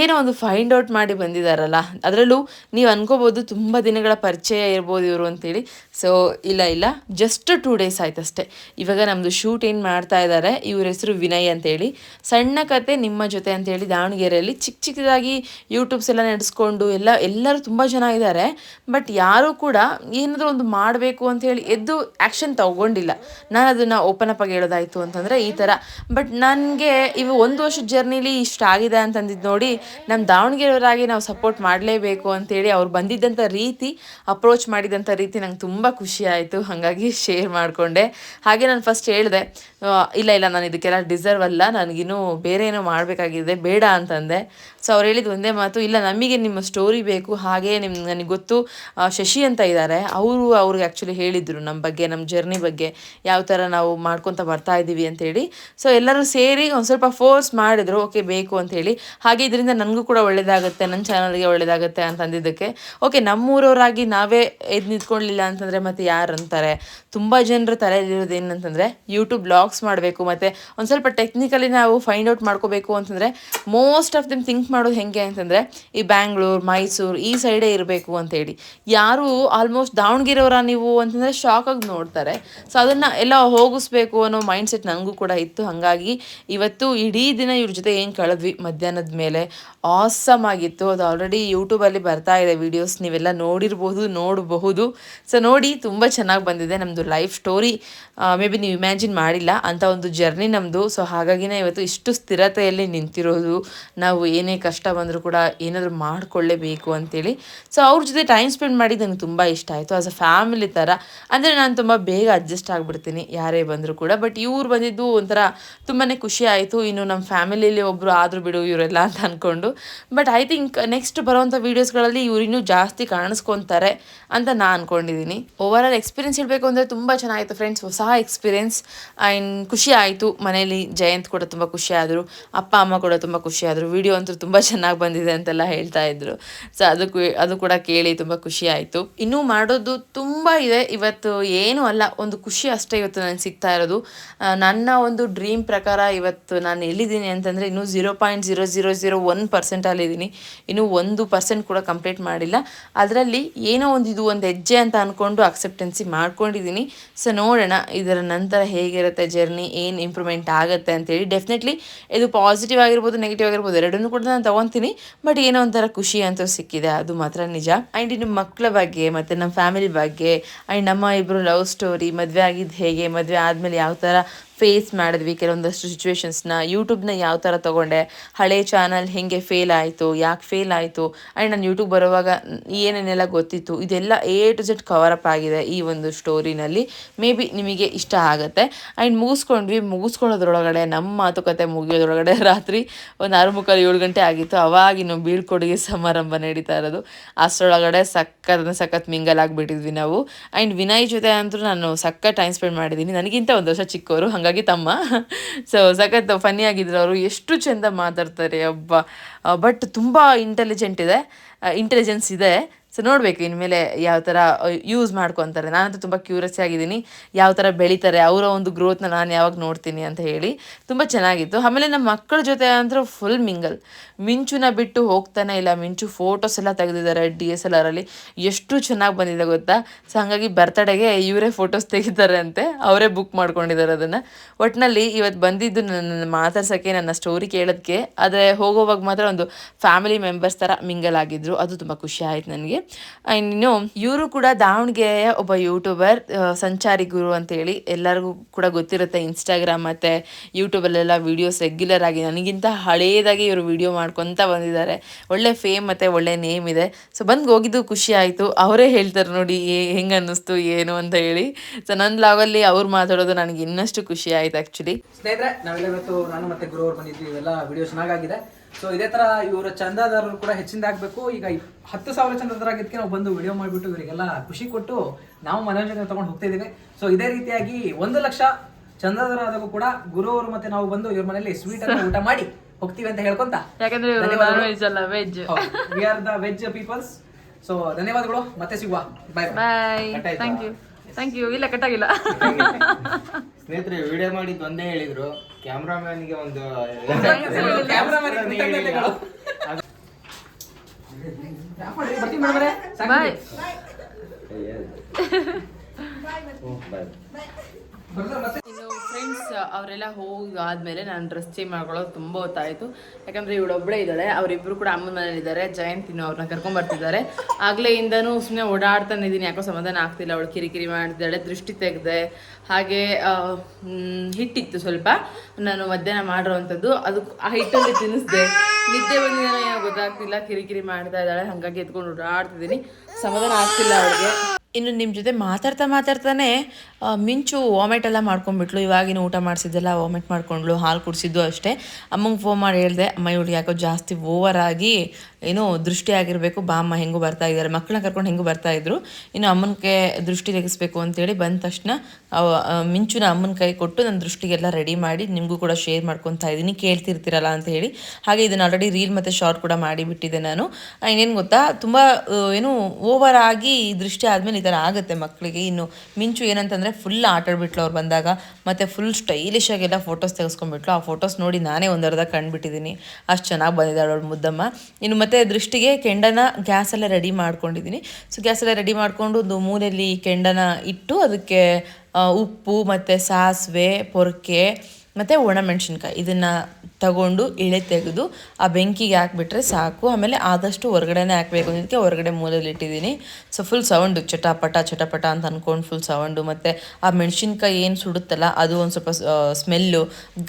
Speaker 1: ಏನೋ ಒಂದು ಫೈಂಡ್ ಔಟ್ ಮಾಡಿ ಬಂದಿದ್ದಾರಲ್ಲ ಅದರಲ್ಲೂ ನೀವು ಅನ್ಕೋಬೋದು ತುಂಬ ದಿನಗಳ ಪರಿಚಯ ಇರ್ಬೋದು ಇವರು ಅಂತೇಳಿ. ಸೊ ಇಲ್ಲ ಇಲ್ಲ. ಜಸ್ಟ್ ಟೂ ಡೇಸ್ ಆಯ್ತಷ್ಟೇ. ಇವಾಗ ನಮ್ಮದು ಶೂಟ್ ಏನು ಮಾಡ್ತಾ ಇದ್ದಾರೆ ಇವ್ರ ಹೆಸರು ವಿನಯ್ ಅಂತೇಳಿ. ಸಣ್ಣ ಕತೆ ನಿಮ್ಮ ಜೊತೆ ಅಂತೇಳಿ ದಾವಣಗೆರೆಯಲ್ಲಿ ಚಿಕ್ಕ ಚಿಕ್ಕದಾಗಿ ಯೂಟ್ಯೂಬ್ಸ್ ಎಲ್ಲ ನಡೆಸ್ಕೊಂಡು ಎಲ್ಲ, ಎಲ್ಲರೂ ತುಂಬ ಜನ ಇದ್ದಾರೆ ಬಟ್ ಯಾರೂ ಕೂಡ ಏನಾದರೂ ಒಂದು ಮಾಡಬೇಕು ಅಂತ ಹೇಳಿ ಎದ್ದು ಆ್ಯಕ್ಷನ್ ತಗೊಂಡಿಲ್ಲ. ನಾನು ಅದನ್ನು ಓಪನ್ ಅಪ್ ಆಗಿ ಹೇಳೋದಾಯಿತು ಅಂತಂದರೆ ಈ ಥರ ಬಟ್ ನನಗೆ ಇವು ಒಂದು ವರ್ಷದ ಜರ್ನಿಲಿ ಇಷ್ಟ ಆಗಿದೆ ಅಂತಂದಿದ್ದು ನೋಡಿ ನಮ್ಮ ದಾವಣಗೆರೆಯವರಾಗಿ ನಾವು ಸಪೋರ್ಟ್ ಮಾಡಲೇಬೇಕು ಅಂತೇಳಿ ಅವ್ರು ಬಂದಿದ್ದಂಥ ರೀತಿ ಅಪ್ರೋಚ್ ಮಾಡಿದಂಥ ರೀತಿ ನಂಗೆ ತುಂಬ ಖುಷಿ ಆಯಿತು. ಹಾಗಾಗಿ ಶೇರ್ ಮಾಡಿಕೊಂಡೆ. ಹಾಗೆ ನಾನು ಫಸ್ಟ್ ಹೇಳಿದೆ ಇಲ್ಲ ಇಲ್ಲ, ನಾನು ಇದಕ್ಕೆಲ್ಲ ಡಿಸರ್ವ್ ಅಲ್ಲ. ನನಗಿನ್ನೂ ಬೇರೆ ಏನೋ ಮಾಡಬೇಕಾಗಿದೆ, ಬೇಡ ಅಂತಂದೆ. ಸೊ ಅವ್ರು ಹೇಳಿದ ಒಂದೇ ಮಾತು, ಇಲ್ಲ, ನಮಗೆ ನಿಮ್ಮ ಸ್ಟೋರಿ ಬೇಕು. ಹಾಗೆ ನಿಮ್ಮ ನನಗೆ ಗೊತ್ತು ಶಶಿ ಅಂತ ಇದ್ದಾರೆ ಅವರು ಅವ್ರಿಗೆ ಆ್ಯಕ್ಚುಲಿ ಹೇಳಿದರು ನಮ್ಮ ಬಗ್ಗೆ ನಮ್ಮ ಜರ್ನಿ ಬಗ್ಗೆ, ಯಾವ ಥರ ನಾವು ಮಾಡ್ಕೊತ ಬರ್ತಾ ಇದ್ದೀವಿ ಅಂತೇಳಿ ಸೊ ಎಲ್ಲರೂ ಸೇರಿ ಒಂದು ಸ್ವಲ್ಪ ಫೋರ್ಸ್ ಮಾಡಿದರು. ಓಕೆ ಬೇಕು ಅಂತೇಳಿ ಹಾಗೆ ಇದರಿಂದ ನನಗೂ ಕೂಡ ಒಳ್ಳೆಯದಾಗುತ್ತೆ ನನ್ನ ಚಾನಲ್ಗೆ ಒಳ್ಳೆಯದಾಗುತ್ತೆ ಅಂತಂದಿದ್ದಕ್ಕೆ. ಓಕೆ ನಮ್ಮೂರವರಾಗಿ ನಾವೇ ಎದ್ದು ನಿಂತ್ಕೊಳ್ಳಿಲ್ಲ ಅಂತಂದರೆ ಮತ್ತೆ ಯಾರು ಅಂತಾರೆ? ತುಂಬ ಜನರ ತಲೆಯಲ್ಲಿರೋದು ಏನಂತಂದರೆ ಯೂಟ್ಯೂಬ್ ಬ್ಲಾಗ್ಸ್ ಮಾಡಬೇಕು, ಮತ್ತು ಒಂದು ಸ್ವಲ್ಪ ಟೆಕ್ನಿಕಲಿ ನಾವು ಫೈಂಡ್ ಔಟ್ ಮಾಡ್ಕೋಬೇಕು ಅಂತಂದರೆ ಮೋಸ್ಟ್ ಆಫ್ ದೆಮ್ ಥಿಂಕ್ ಮಾಡೋದು ಹೆಂಗೆ ಅಂತಂದರೆ ಈ ಬ್ಯಾಂಗ್ಳೂರು ಮೈಸೂರು ಈ ಸೈಡೇ ಇರಬೇಕು ಅಂತೇಳಿ ಯಾರು ಆಲ್ಮೋಸ್ಟ್ ದಾವಣಗೆರೆಯವರ ನೀವು ಅಂತಂದರೆ ಶಾಕಾಗಿ ನೋಡ್ತಾರೆ. ಸೊ ಅದನ್ನು ಎಲ್ಲ ಹೋಗಿಸ್ಬೇಕು ಅನ್ನೋ ಮೈಂಡ್ ಸೆಟ್ ನನಗೂ ಕೂಡ ಇತ್ತು. ಹಾಗಾಗಿ ಇವತ್ತು ಇಡೀ ದಿನ ಇವ್ರ ಜೊತೆ ಏನು ಕಳೆದ್ವಿ? ಮಧ್ಯಾಹ್ನದ ಮೇಲೆ ಆಸಮ್ ಆಗಿತ್ತು. ಅದು ಆಲ್ರೆಡಿ ಯೂಟ್ಯೂಬಲ್ಲಿ ಬರ್ತಾ ಇದೆ ವೀಡಿಯೋಸ್ ನೀವೆಲ್ಲ ನೋಡಿರ್ಬೋದು, ನೋಡಬಹುದು. ಸೊ ನೋಡಿ ತುಂಬ ಚೆನ್ನಾಗಿ ಬಂದಿದೆ ನಮ್ಮದು ಲೈಫ್ ಸ್ಟೋರಿ ಮೇ ಬಿ ನೀವು ಇಮ್ಯಾಜಿನ್ ಮಾಡಿಲ್ಲ ಅಂತ ಒಂದು ಜರ್ನಿ ನಮ್ಮದು ಸೊ ಹಾಗಾಗಿನೇ ಇವತ್ತು ಇಷ್ಟು ಸ್ಥಿರತೆಯಲ್ಲಿ ನಿಂತಿರೋದು, ನಾವು ಏನೇ ಕಷ್ಟ ಬಂದರೂ ಕೂಡ ಏನಾದರೂ ಮಾಡಿಕೊಳ್ಳೇಬೇಕು ಅಂತೇಳಿ. ಸೊ ಅವ್ರ ಜೊತೆ ಟೈಮ್ ಸ್ಪೆಂಡ್ ಮಾಡಿ ನನಗೆ ತುಂಬ ಇಷ್ಟ ಆಯಿತು. ಆಸ್ ಅ ಫ್ಯಾಮಿಲಿ ಥರ ಅಂದರೆ ನಾನು ತುಂಬ ಬೇಗ ಅಡ್ಜಸ್ಟ್ ಆಗಿಬಿಡ್ತೀನಿ, ಯಾರೇ ಬಂದರೂ ಕೂಡ. ಬಟ್ ಇವ್ರು ಬಂದಿದ್ದು ಒಂಥರ ತುಂಬಾ ಖುಷಿ ಆಯಿತು. ಇನ್ನು ನಮ್ಮ ಫ್ಯಾಮಿಲಿಯಲ್ಲಿ ಒಬ್ಬರು ಆದರೂ ಬಿಡು, ಇವರೆಲ್ಲ ಅಂತ ಅಂದ್ಕೊಂಡು ಬಟ್ ಐ ಥಿಂಕ್ ನೆಕ್ಸ್ಟ್ ಬರೋವಂಥ ವೀಡಿಯೋಸ್ಗಳಲ್ಲಿ ಇವ್ರು ಇನ್ನೂ ಜಾಸ್ತಿ ಕಾಣಿಸ್ಕೊತಾರೆ ಅಂತ ನಾನು ಅಂದ್ಕೊಂಡಿದ್ದೀನಿ ಓವರ್ ಆಲ್ ಎಕ್ಸ್ಪೀರಿಯನ್ಸ್ ಹೇಳಬೇಕು ಅಂದರೆ ತುಂಬ ಚೆನ್ನಾಗಿತ್ತು ಫ್ರೆಂಡ್ಸ್ ಹೊಸ ಎಕ್ಸ್ಪೀರಿಯೆನ್ಸ್ ಆ್ಯಂಡ್ ಖುಷಿ ಆಯಿತು. ಮನೇಲಿ ಜಯಂತ್ ಕೂಡ ತುಂಬ ಖುಷಿ ಆದರು. ಅಪ್ಪ, ಅಮ್ಮ ಕೂಡ ತುಂಬ ಖುಷಿ ಆದರು. ವಿಡಿಯೋ ಅಂತೂ ತುಂಬ ಚೆನ್ನಾಗಿ ಬಂದಿದೆ ಅಂತೆಲ್ಲ ಹೇಳ್ತಾ ಇದ್ರು. ಸೊ ಅದಕ್ಕೂ, ಅದು ಕೂಡ ಕೇಳಿ ತುಂಬ ಖುಷಿ ಆಯಿತು. ಇನ್ನೂ ಮಾಡೋದು ತುಂಬ ಇದೆ. ಇವತ್ತು ಏನೂ ಅಲ್ಲ. ಒಂದು ಖುಷಿ ಅಷ್ಟೇ ಇವತ್ತು ನನಗೆ ಸಿಗ್ತಾ ಇರೋದು. ನನ್ನ ಒಂದು ಡ್ರೀಮ್ ಪ್ರಕಾರ ಇವತ್ತು ನಾನು ಎಲ್ಲಿದ್ದೀನಿ ಅಂತಂದರೆ ಇನ್ನೂ zero point zero zero zero one ಪರ್ಸೆಂಟಲ್ಲಿದ್ದೀನಿ ಇನ್ನೂ ಒಂದು ಪರ್ಸೆಂಟ್ ಕೂಡ ಕಂಪ್ಲೀಟ್ ಮಾಡಿಲ್ಲ. ಅದರಲ್ಲಿ ಏನೋ ಒಂದು ಇದು ಒಂದು ಹೆಜ್ಜೆ ಅಂತ ಅಂದ್ಕೊಂಡು ಅಕ್ಸೆಪ್ಟೆನ್ಸಿ ಮಾಡ್ಕೊಂಡಿದ್ದೀನಿ. ಸೊ ನೋಡೋಣ ಇದರ ನಂತರ ಹೇಗಿರುತ್ತೆ ಜರ್ನಿ ಏನು ಇಂಪ್ರೂವ್ಮೆಂಟ್ ಆಗುತ್ತೆ ಅಂತೇಳಿ. ಡೆಫಿನೆಟ್ಲಿ ಇದು ಪಾಸಿಟಿವ್ ಆಗಿರ್ಬೋದು ನೆಗೆಟಿವ್ ಆಗಿರ್ಬೋದು, ಎರಡನ್ನೂ ಕೂಡ ನಾನು ತೊಗೊತೀನಿ. ಬಟ್ ಏನೋ ಒಂಥರ ಖುಷಿ ಅಂತ ಸಿಕ್ಕಿದೆ, ಅದು ಮಾತ್ರ ನಿಜ. ಆ್ಯಂಡ್ ಇನ್ನು ಮಕ್ಕಳ ಬಗ್ಗೆ, ಮತ್ತು ನಮ್ಮ ಫ್ಯಾಮಿಲಿ ಬಗ್ಗೆ ಆ್ಯಂಡ್ ನಮ್ಮ ಇಬ್ಬರು ಲವ್ ಸ್ಟೋರಿ ಮದುವೆ ಆಗಿದ್ದು ಹೇಗೆ, ಮದುವೆ ಆದಮೇಲೆ ಯಾವ ಥರ ಫೇಸ್ ಮಾಡಿದ್ವಿ. ಕೆಲವೊಂದಷ್ಟು ಸಿಚುವೇಶನ್ಸ್ನ ಯೂಟ್ಯೂಬ್ನ ಯಾವ ಥರ ತೊಗೊಂಡೆ, ಹಳೆ ಚಾನಲ್ ಹೇಗೆ ಫೇಲ್ ಆಯಿತು, ಯಾಕೆ ಫೇಲ್ ಆಯಿತು ಆ್ಯಂಡ್ ನಾನು ಯೂಟ್ಯೂಬ್ ಬರುವಾಗ ಏನೇನೆಲ್ಲ ಗೊತ್ತಿತ್ತು, ಇದೆಲ್ಲ A to Z cover up ಆಗಿದೆ ಈ ಒಂದು ಸ್ಟೋರಿನಲ್ಲಿ ಮೇ ಬಿ ನಿಮಗೆ ಇಷ್ಟ ಆಗುತ್ತೆ. ಆ್ಯಂಡ್ ಮುಗಿಸ್ಕೊಂಡ್ವಿ. ಮುಗಿಸ್ಕೊಳ್ಳೋದ್ರೊಳಗಡೆ ನಮ್ಮ ಮಾತುಕತೆ ಮುಗಿಯೋದ್ರೊಳಗಡೆ ರಾತ್ರಿ ಒಂದು ಆರು ಮುಕ್ಕಾಲು ಏಳು ಗಂಟೆ ಆಗಿತ್ತು. ಅವಾಗಿನ್ನು ಬೀಳ್ಕೊಡುಗೆ ಸಮಾರಂಭ ನಡೀತಾ ಇರೋದು. ಅಷ್ಟರೊಳಗಡೆ ಸಖತ್ ಸಖತ್ ಮಿಂಗಲ್ ಆಗಿಬಿಟ್ಟಿದ್ವಿ ನಾವು. ಆ್ಯಂಡ್ ವಿನಯ್ ಜೊತೆ ಅಂತೂ ನಾನು ಸಖತ್ ಟೈಮ್ ಸ್ಪೆಂಡ್ ಮಾಡಿದ್ದೀನಿ. ನನಗಿಂತ ಒಂದು ವರ್ಷ ಚಿಕ್ಕವರು ಹಾಗಾಗಿ ತಮ್ಮ. ಸೊ ಸಖತ್ ಫನ್ನಿ ಆಗಿದ್ರು ಅವರು ಎಷ್ಟು ಚೆಂದ ಮಾತಾಡ್ತಾರೆ, ಅಬ್ಬ. ಬಟ್ ತುಂಬ ಇಂಟೆಲಿಜೆಂಟ್ ಇದೆ. ಇಂಟೆಲಿಜೆನ್ಸ್ ಇದೆ. ಸೊ ನೋಡಬೇಕು, ಇನ್ಮೇಲೆ ಯಾವ ಥರ ಯೂಸ್ ಮಾಡ್ಕೊತಾರೆ. ನಾನಂತೂ ತುಂಬ ಕ್ಯೂರಿಯಸ್ ಆಗಿದ್ದೀನಿ, ಯಾವ ಥರ ಬೆಳೀತಾರೆ, ಅವರ ಒಂದು ಗ್ರೋತ್ನ ನಾನು ಯಾವಾಗ ನೋಡ್ತೀನಿ ಅಂತ ಹೇಳಿ. ತುಂಬ ಚೆನ್ನಾಗಿತ್ತು. ಆಮೇಲೆ ನಮ್ಮ ಮಕ್ಕಳ ಜೊತೆ ಅಂದ್ರೆ ಫುಲ್ ಮಿಂಗಲ್ ಮಿಂಚುನ ಬಿಟ್ಟು ಹೋಗ್ತಾನೆ ಇಲ್ಲ, ಮಿಂಚು ಫೋಟೋಸ್ ಎಲ್ಲ ತೆಗೆದಿದ್ದಾರೆ ಡಿ ಎಸ್ ಎಲ್ ಆರಲ್ಲಿ ಎಷ್ಟು ಚೆನ್ನಾಗಿ ಬಂದಿದೆ ಗೊತ್ತಾ? ಸೊ ಹಾಗಾಗಿ ಬರ್ತಡೆಗೆ ಇವರೇ ಫೋಟೋಸ್ ತೆಗಿತಾರೆ ಅಂತೆ, ಅವರೇ ಬುಕ್ ಮಾಡ್ಕೊಂಡಿದ್ದಾರೆ ಅದನ್ನು. ಒಟ್ಟಿನಲ್ಲಿ ಇವತ್ತು ಬಂದಿದ್ದು ನನ್ನ ಮಾತಾಡ್ಸೋಕ್ಕೆ, ನನ್ನ ಸ್ಟೋರಿ ಕೇಳೋದಕ್ಕೆ ಆದರೆ ಹೋಗೋವಾಗ ಮಾತ್ರ ಒಂದು ಫ್ಯಾಮಿಲಿ ಮೆಂಬರ್ಸ್ ಥರ ಮಿಂಗಲ್ ಆಗಿದ್ದರು ಅದು ತುಂಬ ಖುಷಿ ಆಯಿತು ನನಗೆ. ಇನ್ನು ಇವರು ಕೂಡ ದಾವಣಗೆರೆಯ ಒಬ್ಬ ಯೂಟ್ಯೂಬರ್ ಸಂಚಾರಿ ಗುರು ಅಂತೇಳಿ. ಎಲ್ಲರಿಗೂ ಕೂಡ ಗೊತ್ತಿರುತ್ತೆ ಇನ್ಸ್ಟಾಗ್ರಾಮ್ ಮತ್ತು ಯೂಟ್ಯೂಬಲ್ಲೆಲ್ಲ ವೀಡಿಯೋಸ್ ರೆಗ್ಯುಲರ್ ಆಗಿ. ನನಗಿಂತ ಹಳೆಯದಾಗಿ ಇವರು ವೀಡಿಯೋ ಮಾಡ್ಕೊತ ಬಂದಿದ್ದಾರೆ. ಒಳ್ಳೆ ಫೇಮ್ ಮತ್ತು ಒಳ್ಳೆ ನೇಮ್ ಇದೆ. ಸೊ ಬಂದು ಹೋಗಿದ್ದು ಖುಷಿ ಆಯಿತು. ಅವರೇ ಹೇಳ್ತಾರೆ ನೋಡಿ ಹೆಂಗೆ ಅನ್ನಿಸ್ತು, ಏನು ಅಂತ ಹೇಳಿ. ಸೊ ನನ್ನ ಲಾಗಲ್ಲಿ ಅವ್ರು ಮಾತಾಡೋದು ನನಗೆ ಇನ್ನಷ್ಟು ಖುಷಿ ಆಯ್ತು ಆ್ಯಕ್ಚುಲಿ
Speaker 3: ಸ್ನೇಹಿತರೆ, ನಾವೆಲ್ಲ ಇವತ್ತು ನಾನು ಮತ್ತೆ ಗುರು ಅವ್ರು ಬಂದಿದ್ವಿ. ಇವೆಲ್ಲ ವಿಡಿಯೋ ಚೆನ್ನಾಗಿದೆ ಸೊ ಇದೇ ತರ ಇವರ ಚಂದಾದಾರರು ಕೂಡ ಹೆಚ್ಚಿಂದ ಆಗ್ಬೇಕು. ಈಗ ಹತ್ತು ಸಾವಿರ ಚಂದಾದಾರ ಆಗಿದ್ದಕ್ಕೆ ನಾವು ಬಂದು ವಿಡಿಯೋ ಮಾಡಿಬಿಟ್ಟು ಇವರಿಗೆಲ್ಲ ಖುಷಿ ಕೊಟ್ಟು ನಾವು ಮನೋರಂಜನೆ ತಗೊಂಡು ಹೋಗ್ತಾ ಇದೀವಿ ಸೊ ಇದೇ ರೀತಿಯಾಗಿ ಒಂದು ಲಕ್ಷ ಚಂದಾದಾರ ಆದಾಗೂ ಕೂಡ ಗುರು ಅವರು ಮತ್ತೆ ನಾವು ಬಂದು ಇವ್ರ ಮನೆಯಲ್ಲಿ ಸ್ವೀಟ್ ಅನ್ನ ಊಟ ಮಾಡಿ ಹೋಗ್ತೀವಿ ಅಂತ ಹೇಳ್ಕೊಂತ.
Speaker 1: ಯಾಕಂದ್ರೆ
Speaker 3: ಧನ್ಯವಾದಗಳು.
Speaker 1: ಅಲ್ಲ veg
Speaker 3: we are the veg peoples so ಧನ್ಯವಾದಗಳು. ಮತ್ತೆ ಸಿಗುವ. Bye
Speaker 1: bye thank you thank you ಇಲ್ಲ ಕಟ್ಟಾಗಿಲ್ಲ
Speaker 4: ಸ್ನೇಹಿತರೆ ವಿಡಿಯೋ ಮಾಡಿದ್ದು ಒಂದೇ ಹೇಳಿದ್ರು. ಕ್ಯಾಮ್ರಾಮ್ಯಾನ್ಗೆ ಒಂದು
Speaker 3: ಕ್ಯಾಮ್ರಾಮನ್
Speaker 1: ಇನ್ನು ಫ್ರೆಂಡ್ಸ್ ಅವರೆಲ್ಲ ಹೋಗಾದ್ಮೇಲೆ ನಾನು ಡ್ರೆಸ್ ಚೇಂಜ್ ಮಾಡ್ಕೊಳ್ಳೋದು ತುಂಬ ಹೊತ್ತಾಯಿತು. ಯಾಕಂದರೆ ಇವಳೊಬ್ಬಳೇ ಇದ್ದಾಳೆ ಅವರಿಬ್ಬರು ಕೂಡ ಅಮ್ಮನ ಮನೇಲಿದ್ದಾರೆ ಜಯಂತ್ ಇನ್ನು ಅವ್ರನ್ನ ಕರ್ಕೊಂಡ್ಬರ್ತಿದ್ದಾರೆ ಆಗಲೇ ಇಂದನೂ ಸುಮ್ಮನೆ ಓಡಾಡ್ತಾನೆ ಇದ್ದೀನಿ, ಯಾಕೋ ಸಮಾಧಾನ ಆಗ್ತಿಲ್ಲ. ಅವಳು ಕಿರಿಕಿರಿ ಮಾಡ್ತಿದ್ದಾಳೆ, ದೃಷ್ಟಿ ತೆಗೆದೆ. ಹಾಗೆ ಹಿಟ್ಟಿತ್ತು ಸ್ವಲ್ಪ. ನಾನು ಮಧ್ಯಾಹ್ನ ಮಾಡಿರೋವಂಥದ್ದು ಅದು ಆ ಹಿಟ್ಟಲ್ಲಿ ತಿನ್ನಿಸ್ದೆ. ನಿದ್ದೆ ಬಂದಿದ್ದಾನೆ ಏನೋ ಗೊತ್ತಾಗ್ತಿಲ್ಲ, ಕಿರಿಕಿರಿ ಮಾಡ್ತಾ ಇದ್ದಾಳೆ, ಹಂಗಾಗಿ ಎತ್ಕೊಂಡು ಓಡಾಡ್ತಿದ್ದೀನಿ. ಸಮಾಧಾನ ಆಗ್ತಿಲ್ಲ ಅವಳಿಗೆ. ಇನ್ನು ನಿಮ್ಮ ಜೊತೆ ಮಾತಾಡ್ತಾ ಮಾತಾಡ್ತಾನೆ ಮಿಂಚು ವಾಮಿಟ್ ಎಲ್ಲ ಮಾಡ್ಕೊಂಡ್ಬಿಟ್ಲು. ಇವಾಗಿನ ಊಟ ಮಾಡಿಸಿದ್ದೆಲ್ಲ ವಾಮಿಟ್ ಮಾಡ್ಕೊಂಡ್ಳು. ಹಾಲು ಕುಡಿಸಿದ್ದು ಅಷ್ಟೇ. ಅಮ್ಮಂಗೆ ಫೋನ್ ಮಾಡಿ ಹೇಳಿದೆ, ಅಮ್ಮ, ಇವಳು ಯಾಕೋ ಜಾಸ್ತಿ ಓವರ್ ಆಗಿ, ಏನು ದೃಷ್ಟಿ ಆಗಿರಬೇಕು. ಬಾ ಅಮ್ಮ, ಹೆಂಗೂ ಬರ್ತಾ ಇದ್ದಾರೆ. ಮಕ್ಕಳನ್ನ ಕರ್ಕೊಂಡು ಹೆಂಗೂ ಬರ್ತಾ ಇದ್ರು. ಇನ್ನು ಅಮ್ಮನಿಗೆ ದೃಷ್ಟಿ ತೆಗಿಸ್ಬೇಕು ಅಂತೇಳಿ ಬಂದ ತಕ್ಷಣ ಮಿಂಚುನ ಅಮ್ಮನ ಕೈ ಕೊಟ್ಟು ನನ್ನ ದೃಷ್ಟಿಗೆಲ್ಲ ರೆಡಿ ಮಾಡಿ, ನಿಮಗೂ ಕೂಡ ಶೇರ್ ಮಾಡ್ಕೊತಾ ಇದ್ದೀನಿ ಕೇಳ್ತಿರ್ತೀರಲ್ಲ ಅಂತ ಹೇಳಿ. ಹಾಗೆ ಇದನ್ನು ಆಲ್ರೆಡಿ ರೀಲ್ ಮತ್ತು ಶಾರ್ಟ್ ಕೂಡ ಮಾಡಿಬಿಟ್ಟಿದ್ದೆ ನಾನು. ಇನ್ನೇನು ಗೊತ್ತಾ? ತುಂಬ ಏನು ಓವರ್ ಆಗಿ ದೃಷ್ಟಿ ಆದಮೇಲೆ ಈ ಥರ ಆಗುತ್ತೆ ಮಕ್ಕಳಿಗೆ ಇನ್ನು ಮಿಂಚು ಏನಂತಂದರೆ ಫುಲ್ ಆಟಾಡ್ಬಿಟ್ಲು ಅವ್ರು ಬಂದಾಗ. ಮತ್ತು ಫುಲ್ ಸ್ಟೈಲಿಶ್ ಆಗೆಲ್ಲ ಫೋಟೋಸ್ ತೆಗೆಸ್ಕೊಂಡ್ಬಿಟ್ಲು. ಆ ಫೋಟೋಸ್ ನೋಡಿ ನಾನೇ ಒಂದರ್ಧ ಕಂಡುಬಿಟ್ಟಿದ್ದೀನಿ. ಅಷ್ಟು ಚೆನ್ನಾಗಿ ಬಂದಿದ್ದಾಳೆ ಅವಳು ಮುದ್ದಮ್ಮ. ಇನ್ನು ಮತ್ತೆ ದೃಷ್ಟಿಗೆ ಕೆಂಡನ ಗ್ಯಾಸೆಲ್ಲ ರೆಡಿ ಮಾಡ್ಕೊಂಡಿದ್ದೀನಿ. ಸೊ ಗ್ಯಾಸೆಲ್ಲ ರೆಡಿ ಮಾಡಿಕೊಂಡು ಒಂದು ಮೂಲೆಯಲ್ಲಿ ಕೆಂಡನ ಇಟ್ಟು ಅದಕ್ಕೆ ಉಪ್ಪು ಮತ್ತು ಸಾಸಿವೆ, ಪೊರ್ಕೆ ಮತ್ತು ಒಣಮೆಣಸಿನ್ಕಾಯಿ. ಇದನ್ನು ತಗೊಂಡು ಇಳೆ ತೆಗೆದು ಆ ಬೆಂಕಿಗೆ ಹಾಕ್ಬಿಟ್ರೆ ಸಾಕು. ಆಮೇಲೆ ಆದಷ್ಟು ಹೊರಗಡೆನೇ ಹಾಕಬೇಕು. ಅನ್ನೋದಕ್ಕೆ ಹೊರಗಡೆ ಮೂಲೆಯಲ್ಲಿ ಇಟ್ಟಿದ್ದೀನಿ. ಸೊ ಫುಲ್ ಸೌಂಡು ಚಟಪಟ ಚಟಪಟ ಅಂತ ಅಂದ್ಕೊಂಡು ಫುಲ್ ಸೌಂಡು ಮತ್ತು ಆ ಮೆಣಸಿನ್ಕಾಯಿ ಏನು ಸುಡುತ್ತಲ್ಲ, ಅದು ಒಂದು ಸ್ವಲ್ಪ ಸ್ಮೆಲ್ಲು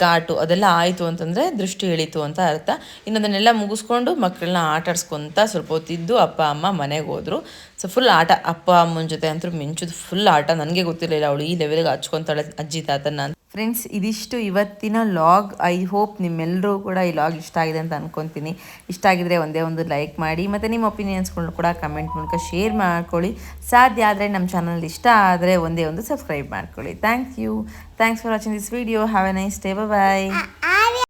Speaker 1: ಘಾಟು ಅದೆಲ್ಲ ಆಯಿತು ಅಂತಂದರೆ ದೃಷ್ಟಿ ಇಳೀತು ಅಂತ ಅರ್ಥ. ಇನ್ನು ಅದನ್ನೆಲ್ಲ ಮುಗಿಸ್ಕೊಂಡು ಮಕ್ಕಳನ್ನ ಆಟಾಡ್ಸ್ಕೊತ ಸ್ವಲ್ಪ ಹೊತ್ತಿದ್ದು ಅಪ್ಪ, ಅಮ್ಮ ಮನೆಗೆ ಹೋದರು. ಸೊ ಫುಲ್ ಆಟ, ಅಪ್ಪ, ಅಮ್ಮನ ಜೊತೆ ಅಂತೂ ಮಿಂಚುದು ಫುಲ್ ಆಟ. ನನಗೆ ಗೊತ್ತಿರಲಿಲ್ಲ ಅವಳು ಈ ಲೆವೆಲ್ಗೆ ಹಚ್ಕೊತಾಳೆ ಅಜ್ಜಿ, ತಾತನ ಅಂತ. ಫ್ರೆಂಡ್ಸ್, ಇದಿಷ್ಟು ಇವತ್ತಿನ ಲಾಗ್. ಐ ಹೋಪ್ ನಿಮ್ಮೆಲ್ಲರೂ ಕೂಡ ಈ ಲಾಗ್ ಇಷ್ಟ ಆಗಿದೆ ಅಂತ ಅನ್ಕೊತೀನಿ. ಇಷ್ಟ ಆಗಿದ್ರೆ ಒಂದೇ ಒಂದು ಲೈಕ್ ಮಾಡಿ, ಮತ್ತು ನಿಮ್ಮ ಒಪಿನಿಯನ್ಸ್ಗಳನ್ನ ಕೂಡ ಕಮೆಂಟ್ ಮೂಲಕ ಶೇರ್ ಮಾಡ್ಕೊಳ್ಳಿ. ಸಾಧ್ಯ ಆದರೆ ನಮ್ಮ ಚಾನಲ್ ಇಷ್ಟ ಆದರೆ ಒಂದೇ ಒಂದು ಸಬ್ಸ್ಕ್ರೈಬ್ ಮಾಡ್ಕೊಳ್ಳಿ. Thank you. Thanks for watching this video. Have a nice day bye